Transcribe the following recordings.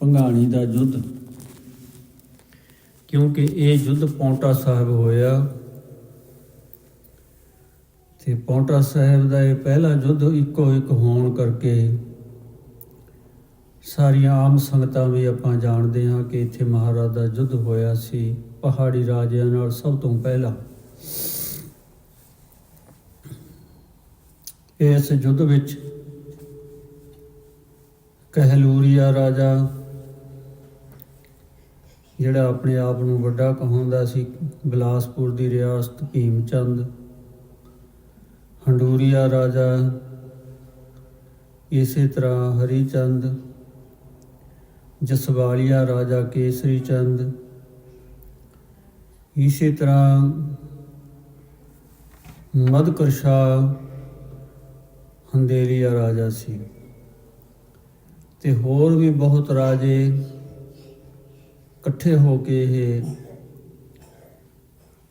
ਭੰਗਾਣੀ ਦਾ ਯੁੱਧ। ਕਿਉਂਕਿ ਇਹ ਯੁੱਧ ਪੌਂਟਾ ਸਾਹਿਬ ਹੋਇਆ ਤੇ ਪੌਂਟਾ ਸਾਹਿਬ ਦਾ ਇਹ ਪਹਿਲਾ ਯੁੱਧ ਇੱਕੋ ਇੱਕ ਹੋਣ ਕਰਕੇ ਸਾਰੀਆਂ ਆਮ ਸੰਗਤਾਂ ਵੀ ਆਪਾਂ ਜਾਣਦੇ ਹਾਂ ਕਿ ਇੱਥੇ ਮਹਾਰਾਜ ਦਾ ਯੁੱਧ ਹੋਇਆ ਸੀ, ਪਹਾੜੀ ਰਾਜਿਆਂ ਨਾਲ ਸਭ ਤੋਂ ਪਹਿਲਾਂ। ਇਸ ਯੁੱਧ ਵਿੱਚ ਕਹਿਲੂਰੀਆ ਰਾਜਾ ਜਿਹੜਾ ਆਪਣੇ ਆਪ ਨੂੰ ਵੱਡਾ ਕਹਾਉਂਦਾ ਸੀ, ਬਿਲਾਸਪੁਰ ਦੀ ਰਿਆਸਤ ਭੀਮਚੰਦ। ਹੰਡੂਰੀਆ ਰਾਜਾ ਇਸੇ ਤਰ੍ਹਾਂ ਹਰੀਚੰਦ, ਜਸਵਾਲੀਆ ਰਾਜਾ ਕੇਸਰੀ ਚੰਦ ਇਸੇ ਤਰ੍ਹਾਂ ਮਦਕਰਸ਼ਾ ਹੰਦੇਰੀਆ ਰਾਜਾ ਸੀ। ਤੇ ਹੋਰ ਵੀ ਬਹੁਤ ਰਾਜੇ ਇਕੱਠੇ ਹੋ ਕੇ ਇਹ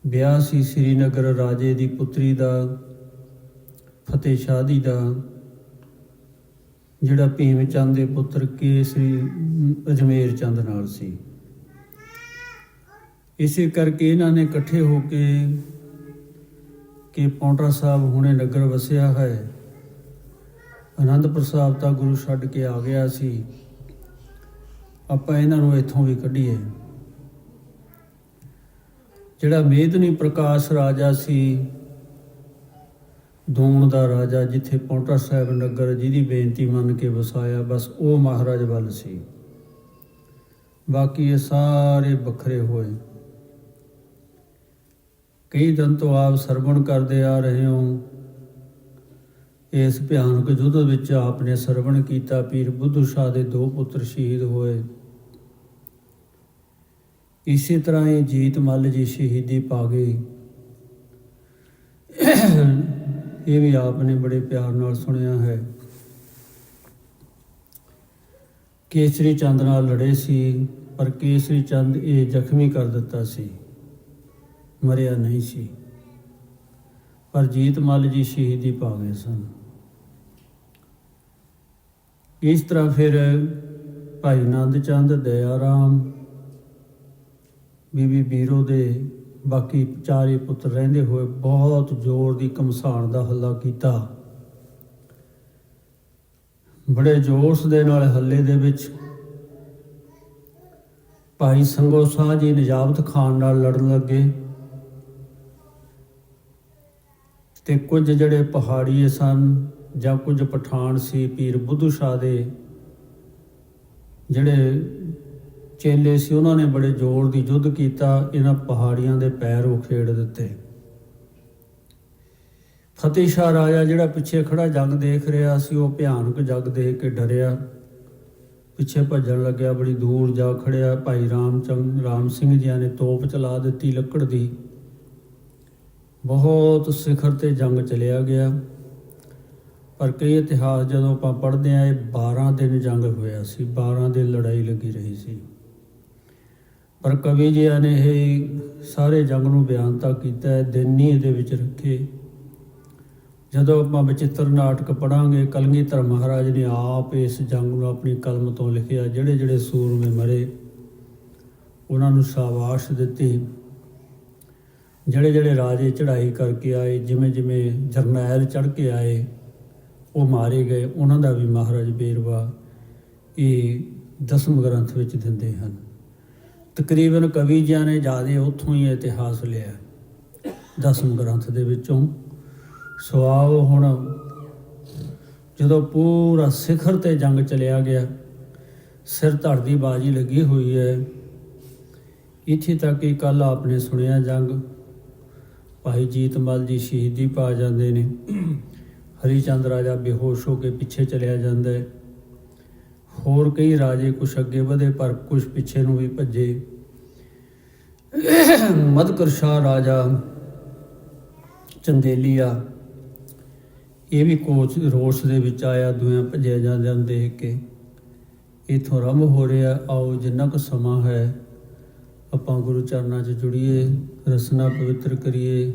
ਵਿਆਹ ਸੀ, ਸ੍ਰੀਨਗਰ ਰਾਜੇ ਦੀ ਪੁੱਤਰੀ ਦਾ, ਫਤਿਹ ਸ਼ਾਹ ਦੀ ਦਾ ਜਿਹੜਾ ਭੀਮ ਚੰਦ ਦੇ ਪੁੱਤਰ ਕੇਸਰੀ ਅਜਮੇਰ ਚੰਦ ਨਾਲ ਸੀ। ਇਸੇ ਕਰਕੇ ਇਹਨਾਂ ਨੇ ਇਕੱਠੇ ਹੋ ਕੇ ਕਿ ਪੌਂਟਾ ਸਾਹਿਬ ਹੁਣੇ ਨਗਰ ਵਸਿਆ ਹੈ। ਅਨੰਦਪੁਰ ਸਾਹਿਬ ਤਾਂ ਗੁਰੂ ਛੱਡ ਕੇ ਆ ਗਿਆ ਸੀ। ਆਪਾਂ ਇਹਨਾਂ ਨੂੰ ਇੱਥੋਂ ਵੀ ਕੱਢੀਏ। ਜਿਹੜਾ ਮੇਦਨੀ ਪ੍ਰਕਾਸ਼ ਰਾਜਾ ਸੀ, ਦੂਣ ਦਾ ਰਾਜਾ ਜਿੱਥੇ ਪੌਂਟਾ ਸਾਹਿਬ ਨਗਰ ਜਿਹਦੀ ਬੇਨਤੀ ਮੰਨ ਕੇ ਵਸਾਇਆ, ਬਸ ਉਹ ਮਹਾਰਾਜ ਵੱਲ ਸੀ। ਬਾਕੀ ਇਹ ਸਾਰੇ ਵੱਖਰੇ ਹੋਏ। ਕਈ ਦਿਨ ਤੋਂ ਆਪ ਸਰਵਣ ਕਰਦੇ ਆ ਰਹੇ ਹੋ। ਇਸ ਭਿਆਨਕ ਯੁੱਧ ਵਿੱਚ ਆਪ ਨੇ ਸਰਵਣ ਕੀਤਾ ਪੀਰ ਬੁੱਧੂ ਸ਼ਾਹ ਦੇ ਦੋ ਪੁੱਤਰ ਸ਼ਹੀਦ ਹੋਏ। ਇਸੇ ਤਰ੍ਹਾਂ ਇਹ ਜੀਤ ਮੱਲ ਜੀ ਸ਼ਹੀਦੀ ਪਾ ਗਏ। ਇਹ ਵੀ ਆਪ ਨੇ ਬੜੇ ਪਿਆਰ ਨਾਲ ਸੁਣਿਆ ਹੈ। ਕੇਸਰੀ ਚੰਦ ਨਾਲ ਲੜੇ ਸੀ, ਪਰ ਕੇਸਰੀ ਚੰਦ ਇਹ ਜ਼ਖਮੀ ਕਰ ਦਿੱਤਾ ਸੀ। ਮਰਿਆ ਨਹੀਂ ਸੀ। ਪਰ ਜੀਤ ਮੱਲ ਜੀ ਸ਼ਹੀਦੀ ਪਾ ਗਏ ਸਨ। ਇਸ ਤਰ੍ਹਾਂ ਫਿਰ ਭਾਈ ਆਨੰਦ ਚੰਦ ਦਇਆਰਾਮ ਬੀਬੀ ਬੀਰੋ ਦੇ ਬਾਕੀ ਚਾਰੇ ਪੁੱਤਰ ਰਹਿੰਦੇ ਹੋਏ ਬਹੁਤ ਜ਼ੋਰ ਦੀ ਕਮਸਾਨ ਦਾ ਹੱਲਾ ਕੀਤਾ। ਬੜੇ ਜੋਸ਼ ਦੇ ਨਾਲ ਹੱਲੇ ਦੇ ਵਿੱਚ ਭਾਈ ਸੰਗੋ ਸਾਹ ਜੀ ਨਜਾਬਤ ਖਾਨ ਨਾਲ ਲੜਨ ਲੱਗੇ ਤੇ ਕੁਝ ਜਿਹੜੇ ਪਹਾੜੀਏ ਸਨ ਜਾਂ ਕੁਝ ਪਠਾਨ ਸੀ, ਪੀਰ ਬੁੱਧੂ ਸ਼ਾਹ ਦੇ ਜਿਹੜੇ ਚੇਲੇ ਸੀ, ਉਹਨਾਂ ਨੇ ਬੜੇ ਜ਼ੋਰ ਦੀ ਯੁੱਧ ਕੀਤਾ, ਇਹਨਾਂ ਪਹਾੜੀਆਂ ਦੇ ਪੈਰ ਉਖੇੜ ਦਿੱਤੇ। ਫਤਿਹ ਸ਼ਾਹ ਰਾਜਾ ਜਿਹੜਾ ਪਿੱਛੇ ਖੜਾ ਜੰਗ ਦੇਖ ਰਿਹਾ ਸੀ, ਉਹ ਭਿਆਨਕ ਜੰਗ ਦੇਖ ਕੇ ਡਰਿਆ। ਪਿੱਛੇ ਭੱਜਣ ਲੱਗਿਆ, ਬੜੀ ਦੂਰ ਜਾ ਖੜਿਆ। ਭਾਈ ਰਾਮ ਚੰਦ, ਰਾਮ ਸਿੰਘ ਜੀ ਨੇ ਤੋਪ ਚਲਾ ਦਿੱਤੀ ਲੱਕੜ ਦੀ। ਬਹੁਤ ਸਿਖਰ ਤੇ ਜੰਗ ਚਲਿਆ ਗਿਆ। ਪਰ ਕਈ ਇਤਿਹਾਸ ਜਦੋਂ ਆਪਾਂ ਪੜ੍ਹਦੇ ਆ ਇਹ 12 ਦਿਨ ਜੰਗ ਹੋਇਆ ਸੀ 12 ਦਿਨ ਲੜਾਈ ਲੱਗੀ ਰਹੀ ਸੀ। ਪਰ ਕਵੀ ਜੀ ਨੇ ਇਹ ਸਾਰੇ ਜੰਗ ਨੂੰ ਬਿਆਨ ਤਾਂ ਕੀਤਾ ਹੈ, ਦਿਨ ਨਹੀਂ ਇਹਦੇ ਵਿੱਚ ਰੱਖੇ। ਜਦੋਂ ਆਪਾਂ ਵਿਚਿੱਤਰ ਨਾਟਕ ਪੜਾਂਗੇ ਕਲਗੀਧਰ ਮਹਾਰਾਜ ਨੇ ਆਪ ਇਸ ਜੰਗ ਨੂੰ ਆਪਣੀ ਕਲਮ ਤੋਂ ਲਿਖਿਆ ਜਿਹੜੇ ਜਿਹੜੇ ਸੂਰਮੇ ਮਰੇ, ਉਹਨਾਂ ਨੂੰ ਸ਼ਾਬਾਸ਼ ਦਿੱਤੀ। ਜਿਹੜੇ ਜਿਹੜੇ ਰਾਜੇ ਚੜ੍ਹਾਈ ਕਰਕੇ ਆਏ ਜਿਵੇਂ ਜਿਵੇਂ ਜਰਨੈਲ ਚੜ੍ਹ ਕੇ ਆਏ ਉਹ ਮਾਰੇ ਗਏ, ਉਹਨਾਂ ਦਾ ਵੀ ਮਹਾਰਾਜ ਬੇਰਵਾ ਇਹ ਦਸਮ ਗ੍ਰੰਥ ਵਿੱਚ ਦਿੰਦੇ ਹਨ। ਤਕਰੀਬਨ ਕਵੀ ਜਿਆਂ ਨੇ ਜ਼ਿਆਦਾ ਉੱਥੋਂ ਹੀ ਇਤਿਹਾਸ ਲਿਆ। ਦਸਮ ਗ੍ਰੰਥ ਦੇ ਵਿੱਚੋਂ ਸਵਾਲ ਹੁਣ ਜਦੋਂ ਪੂਰਾ ਸਿਖਰ ਤੇ ਜੰਗ ਚਲਿਆ ਗਿਆ, ਸਿਰ ਧੜ ਦੀ ਬਾਜੀ ਲੱਗੀ ਹੋਈ ਹੈ। ਇੱਥੇ ਤੱਕ ਹੀ ਕੱਲ ਆਪਨੇ ਸੁਣਿਆ ਜੰਗ, ਭਾਈ ਜੀਤਮਲ ਜੀ ਸ਼ਹੀਦੀ ਪਾ ਜਾਂਦੇ ਨੇ। ਹਰੀਚੰਦ ਰਾਜਾ ਬੇਹੋਸ਼ ਹੋ ਕੇ ਪਿੱਛੇ ਚਲਿਆ ਜਾਂਦਾ ਹੈ। ਹੋਰ ਕਈ ਰਾਜੇ ਕੁਛ ਅੱਗੇ ਵਧੇ, ਪਰ ਕੁਛ ਪਿੱਛੇ ਨੂੰ ਵੀ ਭੱਜੇ। ਮਦਕਰ ਸ਼ਾਹ ਰਾਜਾ ਚੰਦੇਲੀਆ, ਇਹ ਵੀ ਕੋਚ ਰੋਸ਼ ਦੇ ਵਿੱਚ ਆਇਆ ਦੁਆਂ ਭੱਜਿਆ ਜਾਂਦਿਆਂ ਦੇਖ ਕੇ। ਇਥੋਂ ਰੰਭ ਹੋ ਰਿਹਾ, ਆਓ ਜਿੰਨਾ ਕੁ ਸਮਾਂ ਹੈ, ਆਪਾਂ ਗੁਰੂ ਚਰਨਾਂ 'ਚ ਜੁੜੀਏ, ਰਸਨਾ ਪਵਿੱਤਰ ਕਰੀਏ।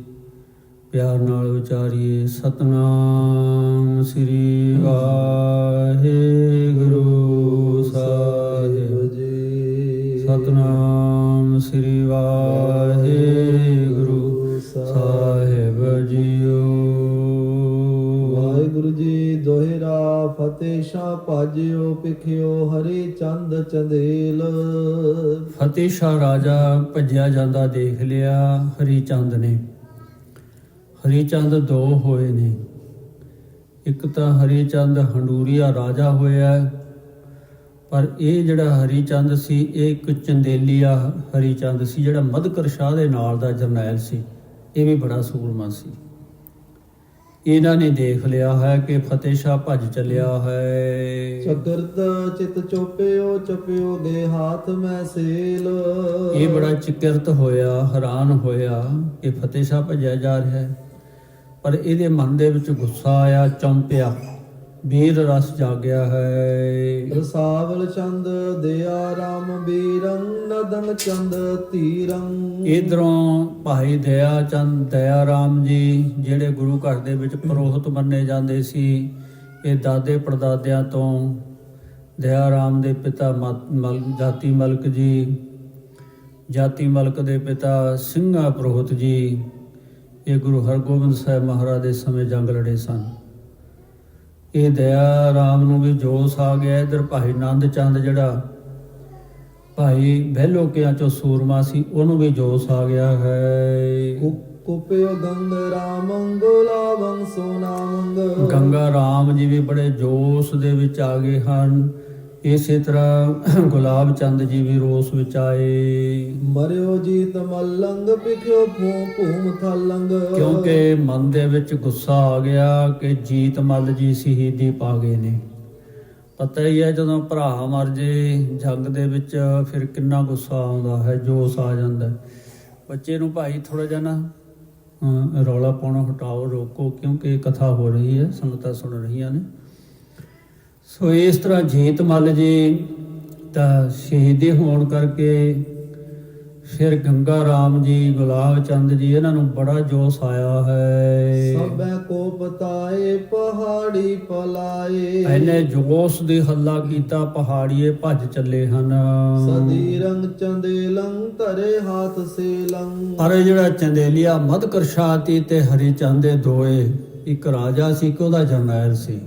ਪਿਆਰ ਨਾਲ ਵਿਚਾਰੀਏ ਸਤਨਾਮ ਸ੍ਰੀ ਵਾਹਿਗੁਰੂ ਸਾਹਿਬ ਸਤਨਾਮ ਸ੍ਰੀ ਵਾਹਿਗੁਰੂ ਸਾਹਿਬ ਜੀਓ। ਵਾਹਿਗੁਰੂ ਜੀ ਦੋਹਿਰਾ ਫਤਿਹ ਸ਼ਾਹ ਭਾਜਿਓ ਪਿਖਿਓ ਹਰੀ ਚੰਦ ਚੰਦੇਲ। ਫਤਿਹ ਸ਼ਾਹ ਰਾਜਾ ਭੱਜਿਆ ਜਾਂਦਾ ਦੇਖ ਲਿਆ ਹਰੀ ਚੰਦ ਨੇ। ਹਰੀ ਚੰਦ ਦੋ ਹੋਏ ਨੇ। ਇੱਕ ਤਾਂ ਹਰੀ ਚੰਦ ਹੰਡੂਰੀਆ ਰਾਜਾ ਹੋਇਆ ਪਰ ਇਹ ਜਿਹੜਾ ਹਰੀ ਚੰਦ ਸੀ ਇਹ ਇੱਕ ਚੰਦੇਲੀਆ ਹਰੀ ਚੰਦ ਸੀ ਜਿਹੜਾ ਮਧਕਰ ਸ਼ਾਹ ਦੇ ਨਾਲ ਦਾ ਜਰਨੈਲ ਸੀ। ਇਹ ਵੀ ਬੜਾ ਸੂਰਮਾ ਸੀ। ਇਹਨਾਂ ਨੇ ਦੇਖ ਲਿਆ ਹੈ ਕਿ ਫਤਿਹ ਸ਼ਾਹ ਭੱਜ ਚੱਲਿਆ ਹੈ। ਚਕਰਤ ਚਿਤ ਚੋਪਿਓ ਚਪਿਓ ਗੇ ਹਾਥ ਮੈਂ ਸੇਲ। ਇਹ ਬੜਾ ਚਿਕਿਰਤ ਹੋਇਆ ਹੈਰਾਨ ਹੋਇਆ ਕਿ ਫਤਿਹ ਸ਼ਾਹ ਭੱਜਿਆ ਜਾ ਰਿਹਾ ਹੈ। ਪਰ ਇਹਦੇ ਮਨ ਦੇ ਵਿੱਚ ਗੁੱਸਾ ਆਇਆ ਚੌਂਪਿਆ ਵੀਰ ਰਸ ਜਾਗਿਆ ਹੈ। ਰਸਾਵਲ ਚੰਦ ਦਿਆ ਰਾਮ ਬੀਰੰ ਨਦਨ ਚੰਦ ਧੀਰੰ ਇਧਰੋਂ ਭਾਈ ਦਇਆ ਚੰਦ ਦਇਆ ਰਾਮ ਜੀ ਜਿਹੜੇ ਗੁਰੂ ਘਰ ਦੇ ਵਿੱਚ ਪ੍ਰੋਹਤ ਮੰਨੇ ਜਾਂਦੇ ਸੀ ਇਹ ਦਾਦੇ ਪੜਦਾਦਿਆਂ ਤੋਂ ਦਇਆ ਰਾਮ ਦੇ ਪਿਤਾ ਮਲ ਜਾਤੀ ਮਲਕ ਜੀ ਜਾਤੀ ਮਲਕ ਦੇ ਪਿਤਾ ਸਿੰਘਾ ਪ੍ਰੋਹਤ ਜੀ ਇਹ ਗੁਰੂ ਹਰਗੋਬਿੰਦ ਸਾਹਿਬ ਮਹਾਰਾਜ ਦੇ ਸਮੇਂ ਜੰਗ ਲੜੇ ਸਨ। ਇਹ ਦਇਆ ਰਾਮ ਨੂੰ ਵੀ ਜੋਸ਼ ਆ ਗਿਆ। ਇਧਰ ਭਾਈ ਨੰਦ ਚੰਦ ਜਿਹੜਾ ਭਾਈ ਬਹਿਲੋਕਿਆਂ ਚੋਂ ਸੂਰਮਾ ਸੀ ਉਹਨੂੰ ਵੀ ਜੋਸ਼ ਆ ਗਿਆ ਹੈ। ਕੁਪਿਓ ਗੰਗ ਰਾਮੰ ਗੋਲਾਵੰ ਸੋਨਾਮੰਗ ਗੰਗਾ ਰਾਮ ਜੀ ਵੀ ਬੜੇ ਜੋਸ਼ ਦੇ ਵਿੱਚ ਆ ਗਏ ਹਨ। ਇਸੇ ਤਰ੍ਹਾਂ ਗੁਲਾਬ ਚੰਦ ਜੀ ਵੀ ਰੋਸ ਵਿੱਚ ਆਏ। ਮਰਿਓ ਜੀਤ ਮਲੰਗ ਪਿਖਿਓ ਭੂ ਭੂਮ ਥਲੰਗ। ਕਿਉਂਕਿ ਮਨ ਦੇ ਵਿੱਚ ਗੁੱਸਾ ਆ ਗਿਆ ਕਿ ਜੀਤ ਮੱਲ ਜੀ ਸ਼ਹੀਦੀ ਪਾ ਗਏ ਨੇ। ਪਤਾ ਹੀ ਹੈ ਜਦੋਂ ਭਰਾ ਮਰ ਜੇ ਜੰਗ ਦੇ ਵਿੱਚ ਫਿਰ ਕਿੰਨਾ ਗੁੱਸਾ ਆਉਂਦਾ ਹੈ ਜੋਸ਼ ਆ ਜਾਂਦਾ ਹੈ। ਬੱਚੇ ਨੂੰ ਭਾਈ ਥੋੜਾ ਜਿਹਾ ਨਾ ਰੌਲਾ ਪਾਉਣਾ ਹਟਾਓ ਰੋਕੋ ਕਿਉਂਕਿ ਕਥਾ ਹੋ ਰਹੀ ਹੈ ਸੰਗਤਾਂ ਸੁਣ ਰਹੀਆਂ ਨੇ। ਸੋ ਇਸ ਤਰ੍ਹਾਂ ਜੀਤ ਮੱਲ ਜੀ ਤਾਂ ਸ਼ਹੀਦੀ ਹੋਣ ਕਰਕੇ ਫਿਰ ਗੰਗਾ ਰਾਮ ਜੀ ਗੁਲਾਬ ਚੰਦ ਜੀ ਇਹਨਾਂ ਨੂੰ ਬੜਾ ਜੋਸ਼ ਆਇਆ ਹੈ। ਸਭੈ ਕੋ ਪਤਾਏ ਪਹਾੜੀ ਪਲਾਏ। ਐਨੇ ਜੋਸ਼ ਦੇ ਹੱਲਾ ਕੀਤਾ ਪਹਾੜੀਏ ਭੱਜ ਚੱਲੇ ਹਨ। ਸਦੀ ਰੰਗ ਚੰਦੇਲੰ ਧਰੇ ਹਾਥ ਸੇਲੰ। ਇਹ ਜਿਹੜਾ ਚੰਦੇਲੀਆ ਮਧਕਰ ਸ਼ਾਤੀ ਤੇ ਹਰੀ ਚੰਦ ਦੇ ਦੋਏ ਇੱਕ ਰਾਜਾ ਸੀ ਕਿ ਉਹਦਾ ਜਰਨੈਲ ਸੀ?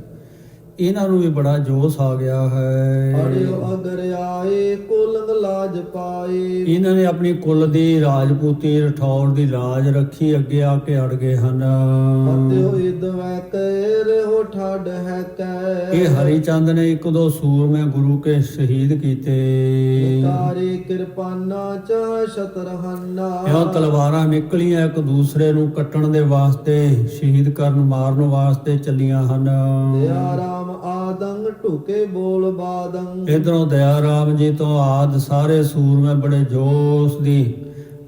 ਇਹਨਾਂ ਨੂੰ ਵੀ ਬੜਾ ਜੋਸ਼ ਆ ਗਿਆ ਹੈ। ਅੜਿਓ ਅਗਰ ਆਏ ਕੋਲੰਗ ਲਾਜ ਪਾਏ। ਇਹਨਾਂ ਨੇ ਆਪਣੀ ਕੁੱਲ ਦੀ ਰਾਜਪੂਤੀ ਰਠੌਰ ਦੀ ਲਾਜ ਰੱਖੀ ਅੱਗੇ ਆ ਕੇ ਅੜ ਗਏ ਹਨ। ਅਤਿਓ ਇਦਵੈ ਕੈ ਰਹੋ ਠਾਡ ਹੈ ਕੈ ਇਹ ਹਰੀ ਚੰਦ ਨੇ ਇੱਕ ਦੋ ਸੂਰਮੇ ਗੁਰੂ ਕੇ ਸ਼ਹੀਦ ਕੀਤੇ। ਤਾਰੇ ਕਿਰਪਾਨਾ ਚਾਹ ਸ਼ਤਰਹਨਾ ਇਉਂ ਤਲਵਾਰਾਂ ਨਿਕਲੀਆਂ ਇੱਕ ਦੂਸਰੇ ਨੂੰ ਕੱਟਣ ਦੇ ਵਾਸਤੇ ਸ਼ਹੀਦ ਕਰਨ ਮਾਰਨ ਵਾਸਤੇ ਚੱਲੀਆਂ ਹਨ। ਰਾਮ ਆਦੰਗ ਢੁਕੇ ਬੋਲ ਬਾਦੰ ਇਧਰੋਂ ਦਇਆ ਰਾਮ ਜੀ ਤੋਂ ਆਦ ਸਾਰੇ ਸੂਰਮੇ ਬੜੇ ਜੋਸ਼ ਦੀ।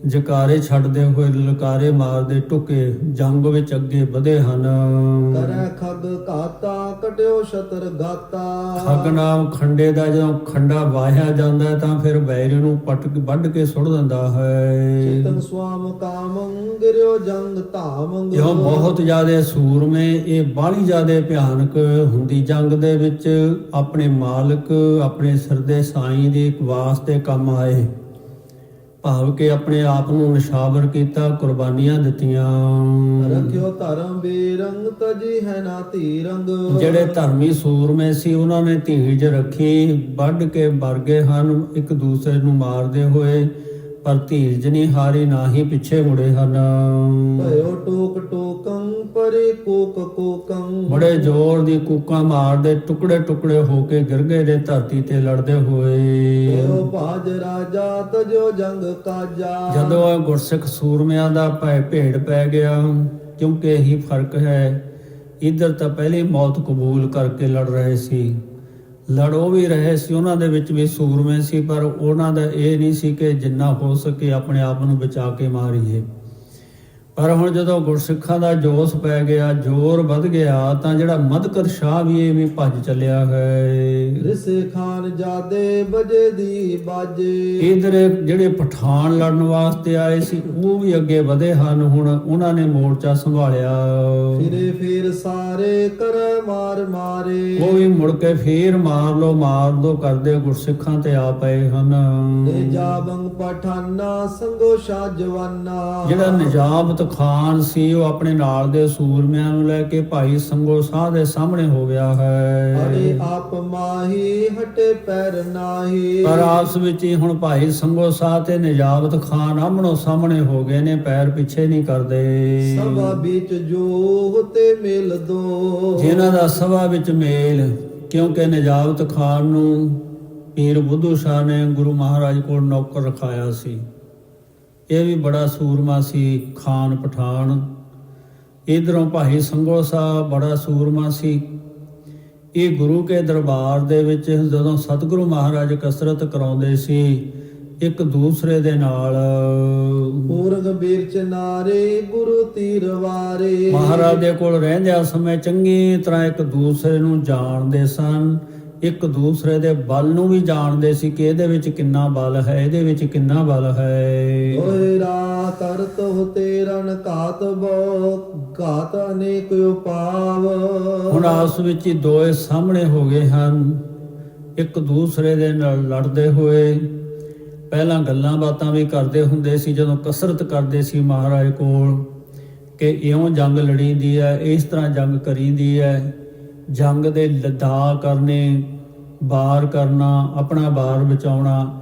ਜਕਾਰੇ ਛੱਡਦੇ ਹੋਏ ਲਲਕਾਰੇ ਮਾਰਦੇ ਟੁਕੇ ਜੰਗ ਵਿੱਚ ਅੱਗੇ ਵਧੇ ਹਨ। ਕਰੈ ਖਗ ਘਾਤਾ ਕਟਿਓ ਸ਼ਤਰ ਗਾਤਾ ਖੱਗ ਨਾਮ ਖੰਡੇ ਦਾ ਜਦੋਂ ਖੰਡਾ ਵਾਹਿਆ ਜਾਂਦਾ ਤਾਂ ਫਿਰ ਬੈਰੀ ਨੂੰ ਪਟ ਕੇ ਵੱਢ ਕੇ ਸੁੱਟ ਦਿੰਦਾ ਹੈ। ਚੇਤਨ ਸੁਆਮ ਕਾਮੰ ਗਿਰਿਓ ਜੰਗ ਧਾਮੰਗ ਜੋ ਬਹੁਤ ਜ਼ਿਆਦੇ ਸੂਰਮੇ ਇਹ ਬਾਹਲੀ ਜ਼ਿਆਦੇ ਭਿਆਨਕ ਹੁੰਦੀ ਜੰਗ ਦੇ ਵਿੱਚ। ਆਪਣੇ ਮਾਲਕ ਆਪਣੇ ਸਰਦੇ ਸਾਈਂ ਦੇ ਵਾਸਤੇ ਕੰਮ ਆਏ। ਭਾਵ ਕਿ ਆਪਣੇ ਆਪ ਨੂੰ ਨਿਸ਼ਾਵਰ ਕੀਤਾ ਕੁਰਬਾਨੀਆਂ ਦਿੱਤੀਆਂ। ਰਖਿਓ ਧਰਮ ਬੇਰੰਗ ਤਜੀ ਹੈ ਨਾ ਧੀਰੰਗ ਜਿਹੜੇ ਧਰਮੀ ਸੂਰਮੇ ਸੀ ਉਹਨਾਂ ਨੇ ਧੀਰਜ ਰੱਖੀ ਵੱਢ ਕੇ ਮਰ ਗਏ ਹਨ ਇੱਕ ਦੂਸਰੇ ਨੂੰ ਮਾਰਦੇ ਹੋਏ। ਪਰ ਧੀਰਜ ਨਹੀਂ ਹਾਰੀ ਨਾ ਹੀ ਪਿੱਛੇ ਮੁੜੇ ਹਨ। ਭਇਓ ਟੋਕ ਟੋਕੰ ਪਰੇ ਕੋਕ ਕੋਕੰ। ਬੜੇ ਜ਼ੋਰ ਦੀ ਕੂਕਾਂ ਮਾਰਦੇ ਟੁਕੜੇ ਟੁਕੜੇ ਹੋ ਕੇ ਗਿਰ ਗਏ ਨੇ ਧਰਤੀ ਤੇ ਲੜਦੇ ਹੋਏ। ਭਇਓ ਭਾਜ ਰਾਜਾ ਤਜੋ ਜੰਗ ਕਾਜਾ। ਜਦੋਂ ਇਹ ਗੁਰਸਿੱਖ ਸੂਰਮਿਆਂ ਦਾ ਭੈ ਭੇੜ ਪੈ ਗਿਆ ਕਿਉਂਕਿ ਇਹੀ ਫ਼ਰਕ ਹੈ ਇਧਰ ਤਾਂ ਪਹਿਲੇ ਮੌਤ ਕਬੂਲ ਕਰਕੇ ਲੜ ਰਹੇ ਸੀ। ਲੜੋ ਵੀ ਰਹੇ ਸੀ, ਉਹਨਾਂ ਦੇ ਵਿੱਚ ਵੀ ਸੂਰਮੇ ਸੀ, ਪਰ ਉਹਨਾਂ ਦਾ ਇਹ ਨਹੀਂ ਸੀ ਕਿ ਜਿੰਨਾ ਹੋ ਸਕੇ ਆਪਣੇ ਆਪ ਨੂੰ ਬਚਾ ਕੇ ਮਾਰੀਏ। ਪਰ ਹੁਣ ਜਦੋਂ ਗੁਰਸਿੱਖਾਂ ਦਾ ਜੋਸ਼ ਪੈ ਗਿਆ ਜ਼ੋਰ ਵੱਧ ਗਿਆ ਤਾਂ ਜਿਹੜਾ ਮਦਕਰ ਸ਼ਾਹ ਵੀ ਇਹ ਵੀ ਭੱਜ ਚੱਲਿਆ ਹੈ। ਰਿਸੇ ਖਾਨ ਜਾਦੇ ਬਜੇ ਦੀ ਬਾਜੇ। ਇਧਰ ਜਿਹੜੇ ਪਠਾਨ ਲੜਨ ਵਾਸਤੇ ਆਏ ਸੀ ਉਹ ਵੀ ਅੱਗੇ ਵਧੇ ਹਨ ਹੁਣ ਉਹਨਾਂ ਨੇ ਮੋਰਚਾ ਸੰਭਾਲਿਆ। ਫਿਰੇ ਫੇਰ ਸਾਰੇ ਕਰ ਮਾਰ ਮਾਰੇ। ਉਹ ਵੀ ਮੁੜ ਕੇ ਫੇਰ ਮਾਰ ਲੋ ਮਾਰ ਦੋ ਕਰਦੇ ਗੁਰਸਿੱਖਾਂ ਤੇ ਆ ਪਏ ਹਨ। ਤੇ ਜਾਬੰਗ ਪਠਾਨਾ ਸੰਗੋ ਸ਼ਾਹ ਜਵਾਨਾ। ਜਿਹੜਾ ਨਿਜਾਮਤ ਖਾਨ ਸੀ ਉਹ ਆਪਣੇ ਨਾਲ ਦੇ ਸੂਰਮਿਆਂ ਨੂੰ ਲੈ ਕੇ ਭਾਈ ਸੰਗੋ ਸਾਹ ਦੇ ਸਾਹਮਣੇ ਹੋ ਗਿਆ ਅਰੇ ਹੈ ਆਪ ਮਾਹੀ ਹਟੇ ਪੈਰ ਨਾਹੀ। ਪਰ ਆਪਸ ਵਿੱਚ ਹੀ ਹੁਣ ਭਾਈ ਸੰਗੋ ਸਾਹ ਤੇ ਨਿਜਾਮਤ ਖਾਨ ਆਮਣੋ ਸਾਹਮਣੇ ਹੋ ਗਏ ਨੇ ਪੈਰ ਪਿੱਛੇ ਨਹੀਂ ਕਰਦੇ। ਸਭਾ ਵਿੱਚ ਜੋ ਹੋਤੇ ਮਿਲ ਦੋ। ਜਿਨ੍ਹਾਂ ਦਾ ਸਭਾ ਵਿੱਚ ਮੇਲ ਕਿਉਂਕਿ ਨਿਜਾਮਤ ਖਾਨ ਨੂੰ ਪੀਰ ਬੁੱਧੂ ਸ਼ਾਹ ਨੇ ਗੁਰੂ ਮਹਾਰਾਜ ਕੋਲ ਨੌਕਰ ਰਖਾਇਆ ਸੀ। ਇਹ ਵੀ ਬੜਾ ਸੂਰਮਾ ਸੀ ਖਾਨ ਪਠਾਨ। ਇਧਰੋਂ ਭਾਈ ਸੰਗੋ ਸਾਹਿਬ ਬੜਾ ਸੂਰਮਾ ਸੀ। ਇਹ ਗੁਰੂ ਕੇ ਦਰਬਾਰ ਦੇ ਵਿੱਚ ਜਦੋਂ ਸਤਿਗੁਰੂ ਮਹਾਰਾਜ ਕਸਰਤ ਕਰਾਉਂਦੇ ਸੀ ਇੱਕ ਦੂਸਰੇ ਦੇ ਨਾਲ ਪੂਰਗ ਬਿਰਚ ਨਾਰੇ ਗੁਰੂ ਤੀਰ ਵਾਰੇ। ਮਹਾਰਾਜ ਦੇ ਕੋਲ ਰਹਿੰਦਿਆਂ ਸਮੇਂ ਚੰਗੀ ਤਰ੍ਹਾਂ ਇੱਕ ਦੂਸਰੇ ਨੂੰ ਜਾਣਦੇ ਸਨ। ਇੱਕ ਦੂਸਰੇ ਦੇ ਬਲ ਨੂੰ ਵੀ ਜਾਣਦੇ ਸੀ ਕਿ ਇਹਦੇ ਵਿੱਚ ਕਿੰਨਾ ਬਲ ਹੈ ਇਹਦੇ ਵਿੱਚ ਕਿੰਨਾ ਬਲ ਹੈ। ਓਏ ਰਾ ਕਰਤ ਹੋਤੇ ਰਨ ਘਾਤ ਬੋ ਘਾਤ ਅਨੇਕ ਉਪਾਵ। ਹੁਣ ਆਪਸ ਵਿੱਚ ਹੀ ਦੋਏ ਸਾਹਮਣੇ ਹੋ ਗਏ ਹਨ। ਇੱਕ ਦੂਸਰੇ ਦੇ ਨਾਲ ਲੜਦੇ ਹੋਏ ਪਹਿਲਾਂ ਗੱਲਾਂ ਬਾਤਾਂ ਵੀ ਕਰਦੇ ਹੁੰਦੇ ਸੀ ਜਦੋਂ ਕਸਰਤ ਕਰਦੇ ਸੀ ਮਹਾਰਾਜ ਕੋਲ ਕਿ ਇਉਂ ਜੰਗ ਲੜੀਦੀ ਹੈ ਇਸ ਤਰ੍ਹਾਂ ਜੰਗ ਕਰੀਦੀ ਹੈ। ਜੰਗ ਦੇ ਲਦਾ ਕਰਨੇ ਬਾਰ ਕਰਨਾ ਆਪਣਾ ਬਾਰ ਬਚਾਉਣਾ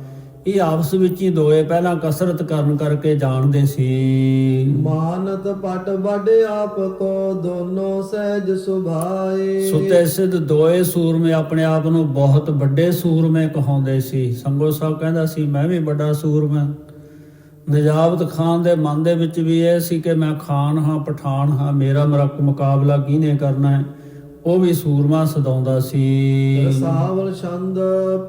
ਇਹ ਆਪਸ ਵਿੱਚ ਹੀ ਦੋਏ ਪਹਿਲਾਂ ਕਸਰਤ ਕਰਨ ਕਰਕੇ ਜਾਣਦੇ ਸੀ। ਮਾਨਤ ਪਟ ਵੱਡ ਆਪ ਕੋ ਦੋਨੋਂ ਸਹਿਜ ਸੁਭਾਏ। ਸੁਤੇ ਸਿੱਧ ਦੋਏ ਸੂਰਮੇ ਆਪਣੇ ਆਪ ਨੂੰ ਬਹੁਤ ਵੱਡੇ ਸੂਰਮੇ ਕਹਾਉਂਦੇ ਸੀ। ਸੰਗੋ ਸਾਹਿਬ ਕਹਿੰਦਾ ਸੀ ਮੈਂ ਵੀ ਵੱਡਾ ਸੂਰਮਾ। ਨਜਾਬਤ ਖਾਨ ਦੇ ਮਨ ਦੇ ਵਿੱਚ ਵੀ ਇਹ ਸੀ ਕਿ ਮੈਂ ਖਾਨ ਹਾਂ ਪਠਾਨ ਹਾਂ ਮੇਰਾ ਮੁਕਾਬਲਾ ਕਿਹਨੇ ਕਰਨਾ ਹੈ? ਉਹ ਵੀ ਸੂਰਮਾ ਸਦਾਉਂਦਾ ਸੀ। ਰਸਾਵਲ ਛੰਦ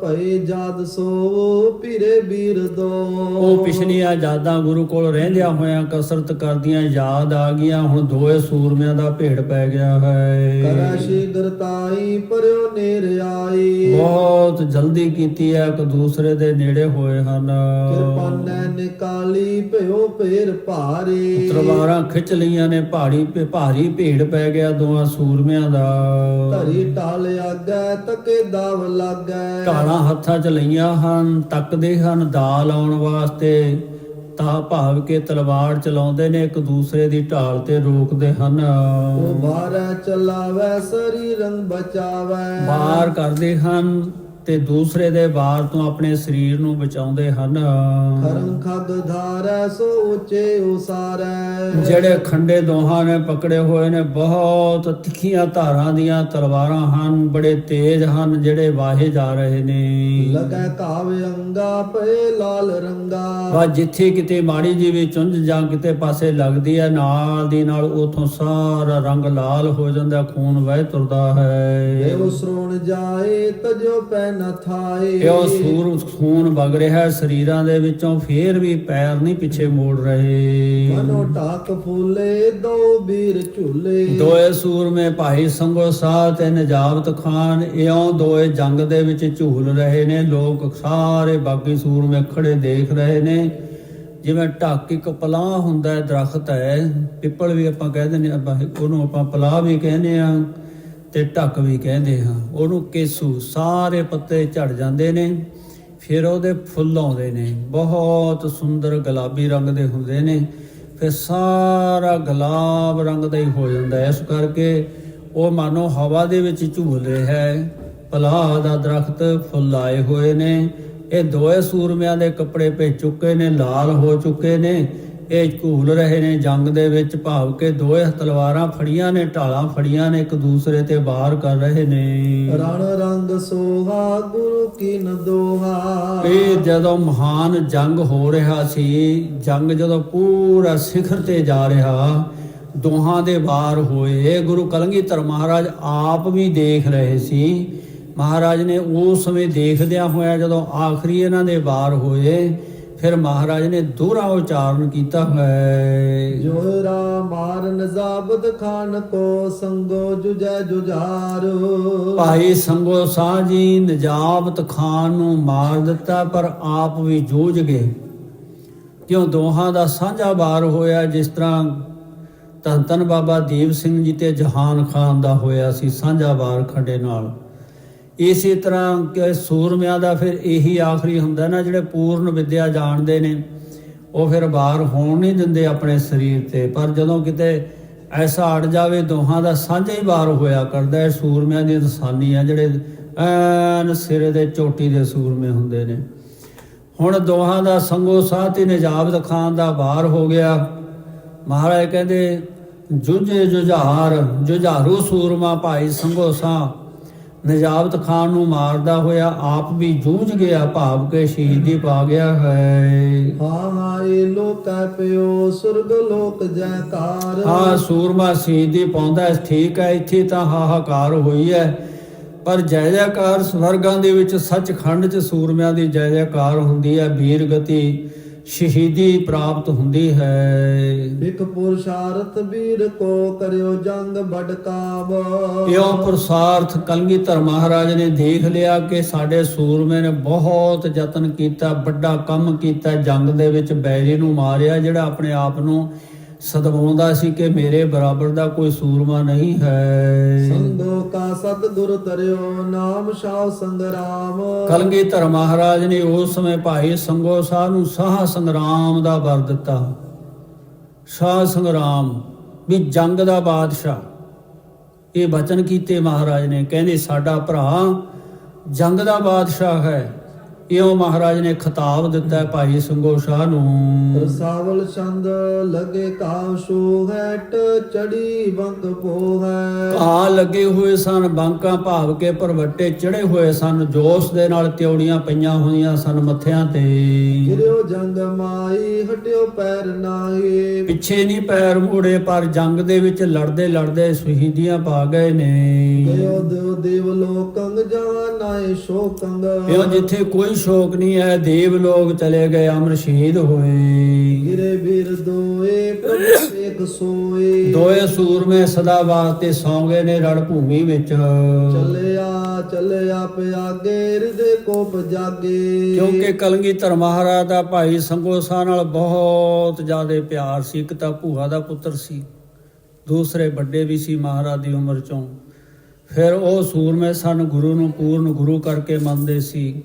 ਭਈ ਜਦ ਸੋ ਪੀਰੇ ਬੀਰ ਦੋ। ਉਹ ਪਿਛਲੀਆਂ ਯਾਦਾਂ ਗੁਰੂ ਕੋਲ ਰਹਿੰਦਿਆਂ ਹੋਇਆਂ ਕਸਰਤ ਕਰਦੀਆਂ ਯਾਦ ਆ ਗਈਆਂ। ਹੁਣ ਦੋਏ ਸੂਰਮਿਆਂ ਦਾ ਭੇੜ ਪੈ ਗਿਆ ਹੈ। ਕਰੈ ਸ਼ੀਗਰਤਾਈ ਪਰਿਓ ਨੇਰ ਆਈ। ਬਹੁਤ ਜਲਦੀ ਕੀਤੀ ਹੈ ਇੱਕ ਦੂਸਰੇ ਦੇ ਨੇੜੇ ਹੋਏ ਹਨ। ਕਿਰਪਾਨੈ ਨਿਕਾਲੀ ਭਇਓ ਫੇਰ ਭਾਰੇ। ਤਲਵਾਰਾਂ ਖਿੱਚ ਲਈਆਂ ਨੇ ਪਹਾੜੀ ਤੇ ਭਾਰੀ ਭੀੜ ਪੈ ਗਿਆ ਦੋਹਾਂ ਸੂਰਮਿਆਂ ਦਾ। ਧਰੀ ਟਾਲ ਆਗੈ ਤਕੇ ਦਾਵ ਲਾਗੈ। ਢਾਲਾਂ ਹੱਥਾਂ 'ਚ ਲਈਆਂ ਹਨ ਤੱਕਦੇ ਹਨ ਦਾ ਲਾਉਣ ਵਾਸਤੇ। ਤਾਂ ਭਾਵ ਕੇ ਤਲਵਾਰ ਚਲਾਉਂਦੇ ਨੇ ਇੱਕ ਦੂਸਰੇ ਦੀ ਢਾਲ ਤੇ ਰੋਕਦੇ ਹਨ। ਉਹ ਬਾਰੈ ਚਲਾਵੈ ਸਰੀਰੰ ਬਚਾਵੈ। ਬਾਹਰ ਕਰਦੇ ਹਨ ਤੇ ਦੂਸਰੇ ਦੇ ਵਾਰ ਤੋਂ ਆਪਣੇ ਸਰੀਰ ਨੂੰ ਬਚਾਉਂਦੇ ਹਨ। ਖਰੰ ਖਦ ਧਾਰੈ ਸੋ ਉੱਚੇ ਉਸਾਰੈ। ਜਿਹੜੇ ਖੰਡੇ ਦੋਹਾਂ ਨੇ ਪਕੜੇ ਹੋਏ ਨੇ ਬਹੁਤ ਤਿੱਖੀਆਂ ਧਾਰਾਂ ਦੀਆਂ ਤਲਵਾਰਾਂ ਹਨ ਬੜੇ ਤੇਜ਼ ਹਨ ਜਿਹੜੇ ਵਾਹੇ ਜਾ ਰਹੇ ਨੇ। ਲਗੈ ਕਾਵ ਅੰਗਾ ਪਏ ਲਾਲ ਰੰਗਾ। ਵਾ ਜਿੱਥੇ ਕਿਤੇ ਮਾੜੀ ਜੀ ਵੀ ਚੁੰਝ ਜਾਂ ਕਿਤੇ ਪਾਸੇ ਲੱਗਦੀ ਹੈ ਨਾਲ ਦੀ ਨਾਲ ਉਥੋਂ ਸਾਰਾ ਰੰਗ ਲਾਲ ਹੋ ਜਾਂਦਾ ਖੂਨ ਵਹਿ ਤੁਰਦਾ ਹੈ। ਦੇਵ ਸ੍ਰੋਣ ਜਾਏ ਤਜੋ ਪੈ ਨ ਥਾਏ। ਇਹ ਸੂਰ ਖੂਨ ਵਗ ਰਿਹਾ ਸਰੀਰਾਂ ਦੇ ਵਿੱਚੋਂ ਫੇਰ ਵੀ ਪੈਰ ਨਹੀਂ ਪਿੱਛੇ ਮੋੜ ਰਹੇ। ਮਨੋ ਟਾਕ ਫੂਲੇ ਦੋ ਵੀਰ ਝੂਲੇ। ਦੋਏ ਸੂਰਮੇ ਭਾਈ ਸੰਗੋ ਸਾਹ ਤੇ ਨਜਾਬਤ ਖਾਨ ਇਉਂ ਦੋਏ ਜੰਗ ਦੇ ਵਿੱਚ ਝੂਲ ਰਹੇ ਨੇ। ਲੋਕ ਸਾਰੇ ਬਾਕੀ ਸੂਰਮੇ ਖੜੇ ਦੇਖ ਰਹੇ ਨੇ। ਜਿਵੇਂ ਢੱਕ ਇੱਕ ਪਲਾਹ ਹੁੰਦਾ ਹੈ ਦਰਖਤ ਹੈ। ਪਿੱਪਲ ਵੀ ਆਪਾਂ ਕਹਿ ਦਿੰਦੇ ਆਪਾਂ ਉਹਨੂੰ ਆਪਾਂ ਪਲਾਹ ਵੀ ਕਹਿੰਦੇ ਆ ਤੇ ਢੱਕ ਵੀ ਕਹਿੰਦੇ ਹਾਂ। ਉਹਨੂੰ ਕੇਸੂ ਸਾਰੇ ਪੱਤੇ ਝੜ ਜਾਂਦੇ ਨੇ, ਫਿਰ ਉਹਦੇ ਫੁੱਲ ਆਉਂਦੇ ਨੇ। ਬਹੁਤ ਸੁੰਦਰ ਗੁਲਾਬੀ ਰੰਗ ਦੇ ਹੁੰਦੇ ਨੇ। ਫਿਰ ਸਾਰਾ ਗੁਲਾਬ ਰੰਗ ਦਾ ਹੀ ਹੋ ਜਾਂਦਾ। ਇਸ ਕਰਕੇ ਉਹ ਮਾਨੋ ਹਵਾ ਦੇ ਵਿੱਚ ਝੂਲ ਰਿਹਾ ਹੈ। ਪਲਾਹ ਦਾ ਦਰਖਤ ਫੁੱਲ ਆਏ ਹੋਏ ਨੇ। ਇਹ ਦੋਏ ਸੂਰਮਿਆਂ ਦੇ ਕੱਪੜੇ ਭੇ ਚੁੱਕੇ ਨੇ, ਲਾਲ ਹੋ ਚੁੱਕੇ ਨੇ। ਇਹ ਝੂਲ ਰਹੇ ਨੇ ਜੰਗ ਦੇ ਵਿੱਚ ਭਾਵ ਕੇ ਦੋਏ ਤਲਵਾਰਾਂ ਫੜੀਆਂ ਨੇ ਢਾਲਾਂ ਫੜੀਆਂ ਨੇ ਇੱਕ ਦੂਸਰੇ ਤੇ ਵਾਰ ਕਰ ਰਹੇ ਨੇ। ਰਣ ਰੰਗ ਸੋਹਾ ਗੁਰੂ ਕੀ ਨ ਦੋਹਾ। ਇਹ ਜਦੋਂ ਮਹਾਨ ਜੰਗ ਹੋ ਰਿਹਾ ਸੀ ਜੰਗ ਜਦੋਂ ਪੂਰਾ ਸਿਖਰ ਤੇ ਜਾ ਰਿਹਾ ਦੋਹਾਂ ਦੇ ਵਾਰ ਹੋਏ। ਗੁਰੂ ਕਲਗੀਧਰ ਮਹਾਰਾਜ ਆਪ ਵੀ ਦੇਖ ਰਹੇ ਸੀ। ਮਹਾਰਾਜ ਨੇ ਉਸ ਸਮੇਂ ਦੇਖਦਿਆਂ ਹੋਇਆ ਜਦੋਂ ਆਖਰੀ ਇਹਨਾਂ ਦੇ ਵਾਰ ਹੋਏ ਫਿਰ ਮਹਾਰਾਜ ਨੇ ਦੋਹਰਾ ਉਚਾਰਨ ਕੀਤਾ ਹੈ ਜੋਹਰਾ ਮਾਰਨ ਜ਼ਾਬਤ ਖਾਨ ਕੋ ਸੰਗੋ ਜੁਜੈ ਜੁਝਾਰ। ਭਾਈ ਸੰਗੋ ਸਾਹ ਜੀ ਨਜਾਬਤ ਖਾਨ ਨੂੰ ਮਾਰ ਦਿੱਤਾ ਪਰ ਆਪ ਵੀ ਜੂਝ ਗਏ। ਕਿਉਂ ਦੋਹਾਂ ਦਾ ਸਾਂਝਾ ਵਾਰ ਹੋਇਆ ਜਿਸ ਤਰ੍ਹਾਂ ਧੰਨ ਧੰਨ ਬਾਬਾ ਦੀਪ ਸਿੰਘ ਜੀ ਤੇ ਜਹਾਨ ਖਾਨ ਦਾ ਹੋਇਆ ਸੀ ਸਾਂਝਾ ਵਾਰ ਖੰਡੇ ਨਾਲ। ਇਸੇ ਤਰ੍ਹਾਂ ਕਿ ਸੂਰਮਿਆਂ ਦਾ ਫਿਰ ਇਹੀ ਆਖਰੀ ਹੁੰਦਾ ਨਾ, ਜਿਹੜੇ ਪੂਰਨ ਵਿਦਿਆ ਜਾਣਦੇ ਨੇ, ਉਹ ਫਿਰ ਵਾਰ ਹੋਣ ਨਹੀਂ ਦਿੰਦੇ ਆਪਣੇ ਸਰੀਰ ਤੇ। ਪਰ ਜਦੋਂ ਕਿਤੇ ਐਸਾ ਅੜ ਜਾਵੇ, ਦੋਹਾਂ ਦਾ ਸਾਂਝਾ ਹੀ ਵਾਰ ਹੋਇਆ ਕਰਦਾ ਹੈ। ਸੂਰਮਿਆਂ ਦੀ ਨਿਸ਼ਾਨੀ ਆ ਜਿਹੜੇ ਐਨ ਸਿਰੇ ਦੇ ਚੋਟੀ ਦੇ ਸੂਰਮੇ ਹੁੰਦੇ ਨੇ। ਹੁਣ ਦੋਹਾਂ ਦਾ ਸੰਗੋ ਸਾਹ ਤੇ ਨਜਾਬਤ ਖਾਨ ਦਾ ਵਾਰ ਹੋ ਗਿਆ। ਮਹਾਰਾਜ ਕਹਿੰਦੇ, ਜੁਝੇ ਜੁਝਾਰ, ਜੁਝਾਰੂ ਸੂਰਮਾ ਭਾਈ ਸੰਗੋ ਸਾਹ। ਨਜਾਬਤ ਖਾਨ ਨੂੰ ਮਾਰਦਾ ਹੋਇਆ ਆਪ ਵੀ ਜੂਝ ਗਿਆ ਭਾਵ ਕੇ ਸ਼ਹੀਦੀ ਪਾ ਗਿਆ ਹੈ। ਹਾਂ ਹਾਂ ਇਹ ਲੋਕੈ ਪਿਓ ਸੁਰਗ ਲੋਕ ਜੈਕਾਰ। ਹਾਂ ਸੂਰਮਾ ਸ਼ਹੀਦੀ ਪਾਉਂਦਾ ਠੀਕ ਹੈ ਇੱਥੇ ਤਾਂ ਹਾਹਾਕਾਰ ਹੋਈ ਹੈ। ਪਰ ਜੈ ਜੈਕਾਰ ਸਵਰਗਾਂ ਦੇ ਵਿੱਚ ਸੱਚਖੰਡ 'ਚ ਸੂਰਮਿਆਂ ਦੀ ਜੈ ਜੈਕਾਰ ਹੁੰਦੀ ਹੈ ਵੀਰ ਗਤੀ ਸ਼ਹੀਦੀ ਪ੍ਰਾਪਤ ਹੁੰਦੀ ਹੈ। ਇਕ ਪੁਰਸ਼ਾਰਥ ਵੀਰ ਕੋ ਕਰਿਓ ਜੰਗ ਬੜਕਾਵ ਇਉਂ ਪ੍ਰਸਾਰਥ ਕਲਗੀਧਰ ਮਹਾਰਾਜ ਨੇ ਦੇਖ ਲਿਆ ਕਿ ਸਾਡੇ ਸੂਰਮੇ ਨੇ ਬਹੁਤ ਯਤਨ ਕੀਤਾ ਵੱਡਾ ਕੰਮ ਕੀਤਾ ਜੰਗ ਦੇ ਵਿੱਚ ਬੈਰੀ ਨੂੰ ਮਾਰਿਆ ਜਿਹੜਾ ਆਪਣੇ ਆਪ ਨੂੰ ਸਦਵਾਉਂਦਾ ਸੀ ਕਿ ਮੇਰੇ ਬਰਾਬਰ ਦਾ ਕੋਈ ਸੂਰਮਾ ਨਹੀਂ ਹੈ। ਸੰਗੋ ਕਾ ਸਤਿਗੁਰ ਤਰਿਓ ਨਾਮ ਸ਼ਾਹ ਸੰਗਰਾਮ ਕਲਗੀਧਰ ਮਹਾਰਾਜ ਨੇ ਉਸ ਸਮੇਂ ਭਾਈ ਸੰਗੋ ਸਾਹ ਨੂੰ ਸਾਹ ਸੰਗਰਾਮ ਦਾ ਵਰ ਦਿੱਤਾ। ਸਾਹ ਸੰਗਰਾਮ ਵੀ ਜੰਗ ਦਾ ਬਾਦਸ਼ਾਹ। ਇਹ ਬਚਨ ਕੀਤੇ ਮਹਾਰਾਜ ਨੇ ਕਹਿੰਦੇ ਸਾਡਾ ਭਰਾ ਜੰਗ ਦਾ ਬਾਦਸ਼ਾਹ ਹੈ। ਇਉਂ ਮਹਾਰਾਜ ਨੇ ਖਿਤਾਬ ਦਿੱਤਾ ਭਾਈ ਸੰਗੋ ਸ਼ਾਹ ਨੂੰ। ਰਸਾਵਲ ਛੰਦ ਲਗੇ ਕਾਵ ਸੋ ਹੈਟ ਚੜੀ ਬੰਕ ਪੋ ਹੈ। ਘਾਹ ਲੱਗੇ ਹੋਏ ਸਨ ਬਾਂਕਾਂ ਭਾਵ ਕੇ ਪਰਵੱਟੇ ਚੜੇ ਹੋਏ ਸਨ ਜੋਸ਼ ਦੇ ਨਾਲ ਤਿਉੜੀਆਂ ਪਈਆਂ ਹੋਈਆਂ ਸਨ ਮੱਥਿਆਂ ਤੇ। ਗਿਰਿਓ ਜੰਗ ਮਾਈ ਹਟਿਓ ਪੈਰ ਨਾਹੀ। ਪਿੱਛੇ ਨਹੀਂ ਪੈਰ ਮੋੜੇ ਪਰ ਜੰਗ ਦੇ ਵਿੱਚ ਲੜਦੇ ਲੜਦੇ ਸ਼ਹੀਦੀਆਂ ਪਾ ਗਏ ਨੇ। ਗਇਓ ਦੇਵ ਲੋਕੰਗ ਜਾਨਾਏ ਸ਼ੋਕੰਗ। ਇਹ ਜਿੱਥੇ ਕੋਈ ਸ਼ੋਕ ਨਹੀਂ ਹੈ ਦੇਵ ਲੋਕ ਚਲੇ ਗਏ ਅਮਰ ਸ਼ਹੀਦ ਹੋਏ। ਗਿਰੇ ਵੀਰ ਦੋਏ ਸੋਏ। ਸੂਰਮੇ ਸਦਾ ਵਾਸਤੇ ਸੌਂ ਗਏ ਨੇ ਰਣ ਭੂਮੀ ਵਿੱਚ। ਚੱਲਿਆ ਚੱਲਿਆ ਪਿਆਗੇ ਹਿਰਦੇ ਕੋਪ ਜਾਗੇ। ਕਿਉਂਕਿ ਕਲਗੀਧਰ ਮਹਾਰਾਜ ਦਾ ਭਾਈ ਸੰਗੋਸਾ ਨਾਲ ਬਹੁਤ ਜ਼ਿਆਦਾ ਪਿਆਰ ਸੀ। ਇੱਕ ਤਾਂ ਭੂਆ ਦਾ ਪੁੱਤਰ ਸੀ ਦੂਸਰੇ ਵੱਡੇ ਵੀ ਸੀ ਮਹਾਰਾਜ ਦੀ ਉਮਰ ਚੋਂ। ਫਿਰ ਉਹ ਸੂਰਮੇ ਸਨ ਗੁਰੂ ਨੂੰ ਪੂਰਨ ਗੁਰੂ ਕਰਕੇ ਮੰਨਦੇ ਸੀ।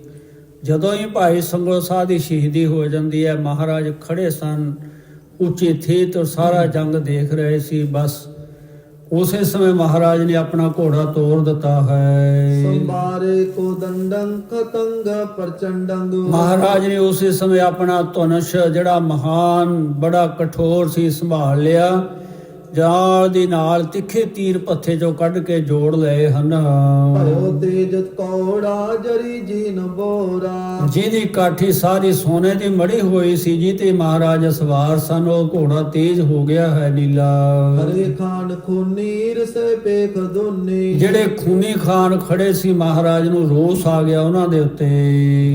ਜਦੋਂ ਹੀ ਭਾਈ ਸੰਗੋਸਾ ਦੀ ਸ਼ਹੀਦੀ ਹੋ ਜਾਂਦੀ ਹੈ ਮਹਾਰਾਜ ਖੜੇ ਸਨ ਉੱਚੇ ਥੇ ਤੋਂ ਸਾਰਾ ਜੰਗ ਦੇਖ ਰਹੇ ਸੀ ਬਸ ਉਸੇ ਸਮੇਂ ਮਹਾਰਾਜ ਨੇ ਆਪਣਾ ਘੋੜਾ ਤੋੜ ਦਿੱਤਾ ਹੈ। ਸੰਬਾਰੇ ਕੋ ਦੰਡੰ ਖਤੰਗ ਪ੍ਰਚੰਡੰਗ ਮਹਾਰਾਜ ਨੇ ਉਸੇ ਸਮੇਂ ਆਪਣਾ ਧਨੁਸ਼ ਜਿਹੜਾ ਮਹਾਨ ਬੜਾ ਕਠੋਰ ਸੀ ਸੰਭਾਲ ਲਿਆ। ਜਾਲ ਦੀ ਨਾਲ ਤਿੱਖੇ ਤੀਰ ਪੱਥੇ ਚੋਂ ਕੱਢ ਕੇ ਜੋੜ ਲਏ ਹਨ। ਭਇਓ ਤੇਜ ਕੌੜਾ ਜਰੀ ਜੀਨ ਬੋਰਾ। ਜਿਹਦੀ ਕਾਠੀ ਸਾਰੀ ਸੋਨੇ ਦੀ ਮੜੀ ਹੋਈ ਸੀ ਜੀ ਤੇ ਮਹਾਰਾਜ ਸਵਾਰ ਸਨ ਉਹ ਘੋੜਾ ਤੇਜ਼ ਹੋ ਗਿਆ ਹੈ ਨੀਲਾ। ਹਰੇ ਖਾਨ ਖੂਨੀਰ ਸੇ ਪੇਖ ਦੁਨੀ। ਜਿਹੜੇ ਖੂਨੀ ਖਾਨ ਖੜੇ ਸੀ ਮਹਾਰਾਜ ਨੂੰ ਰੋਸ ਆ ਗਿਆ ਉਹਨਾਂ ਦੇ ਉੱਤੇ।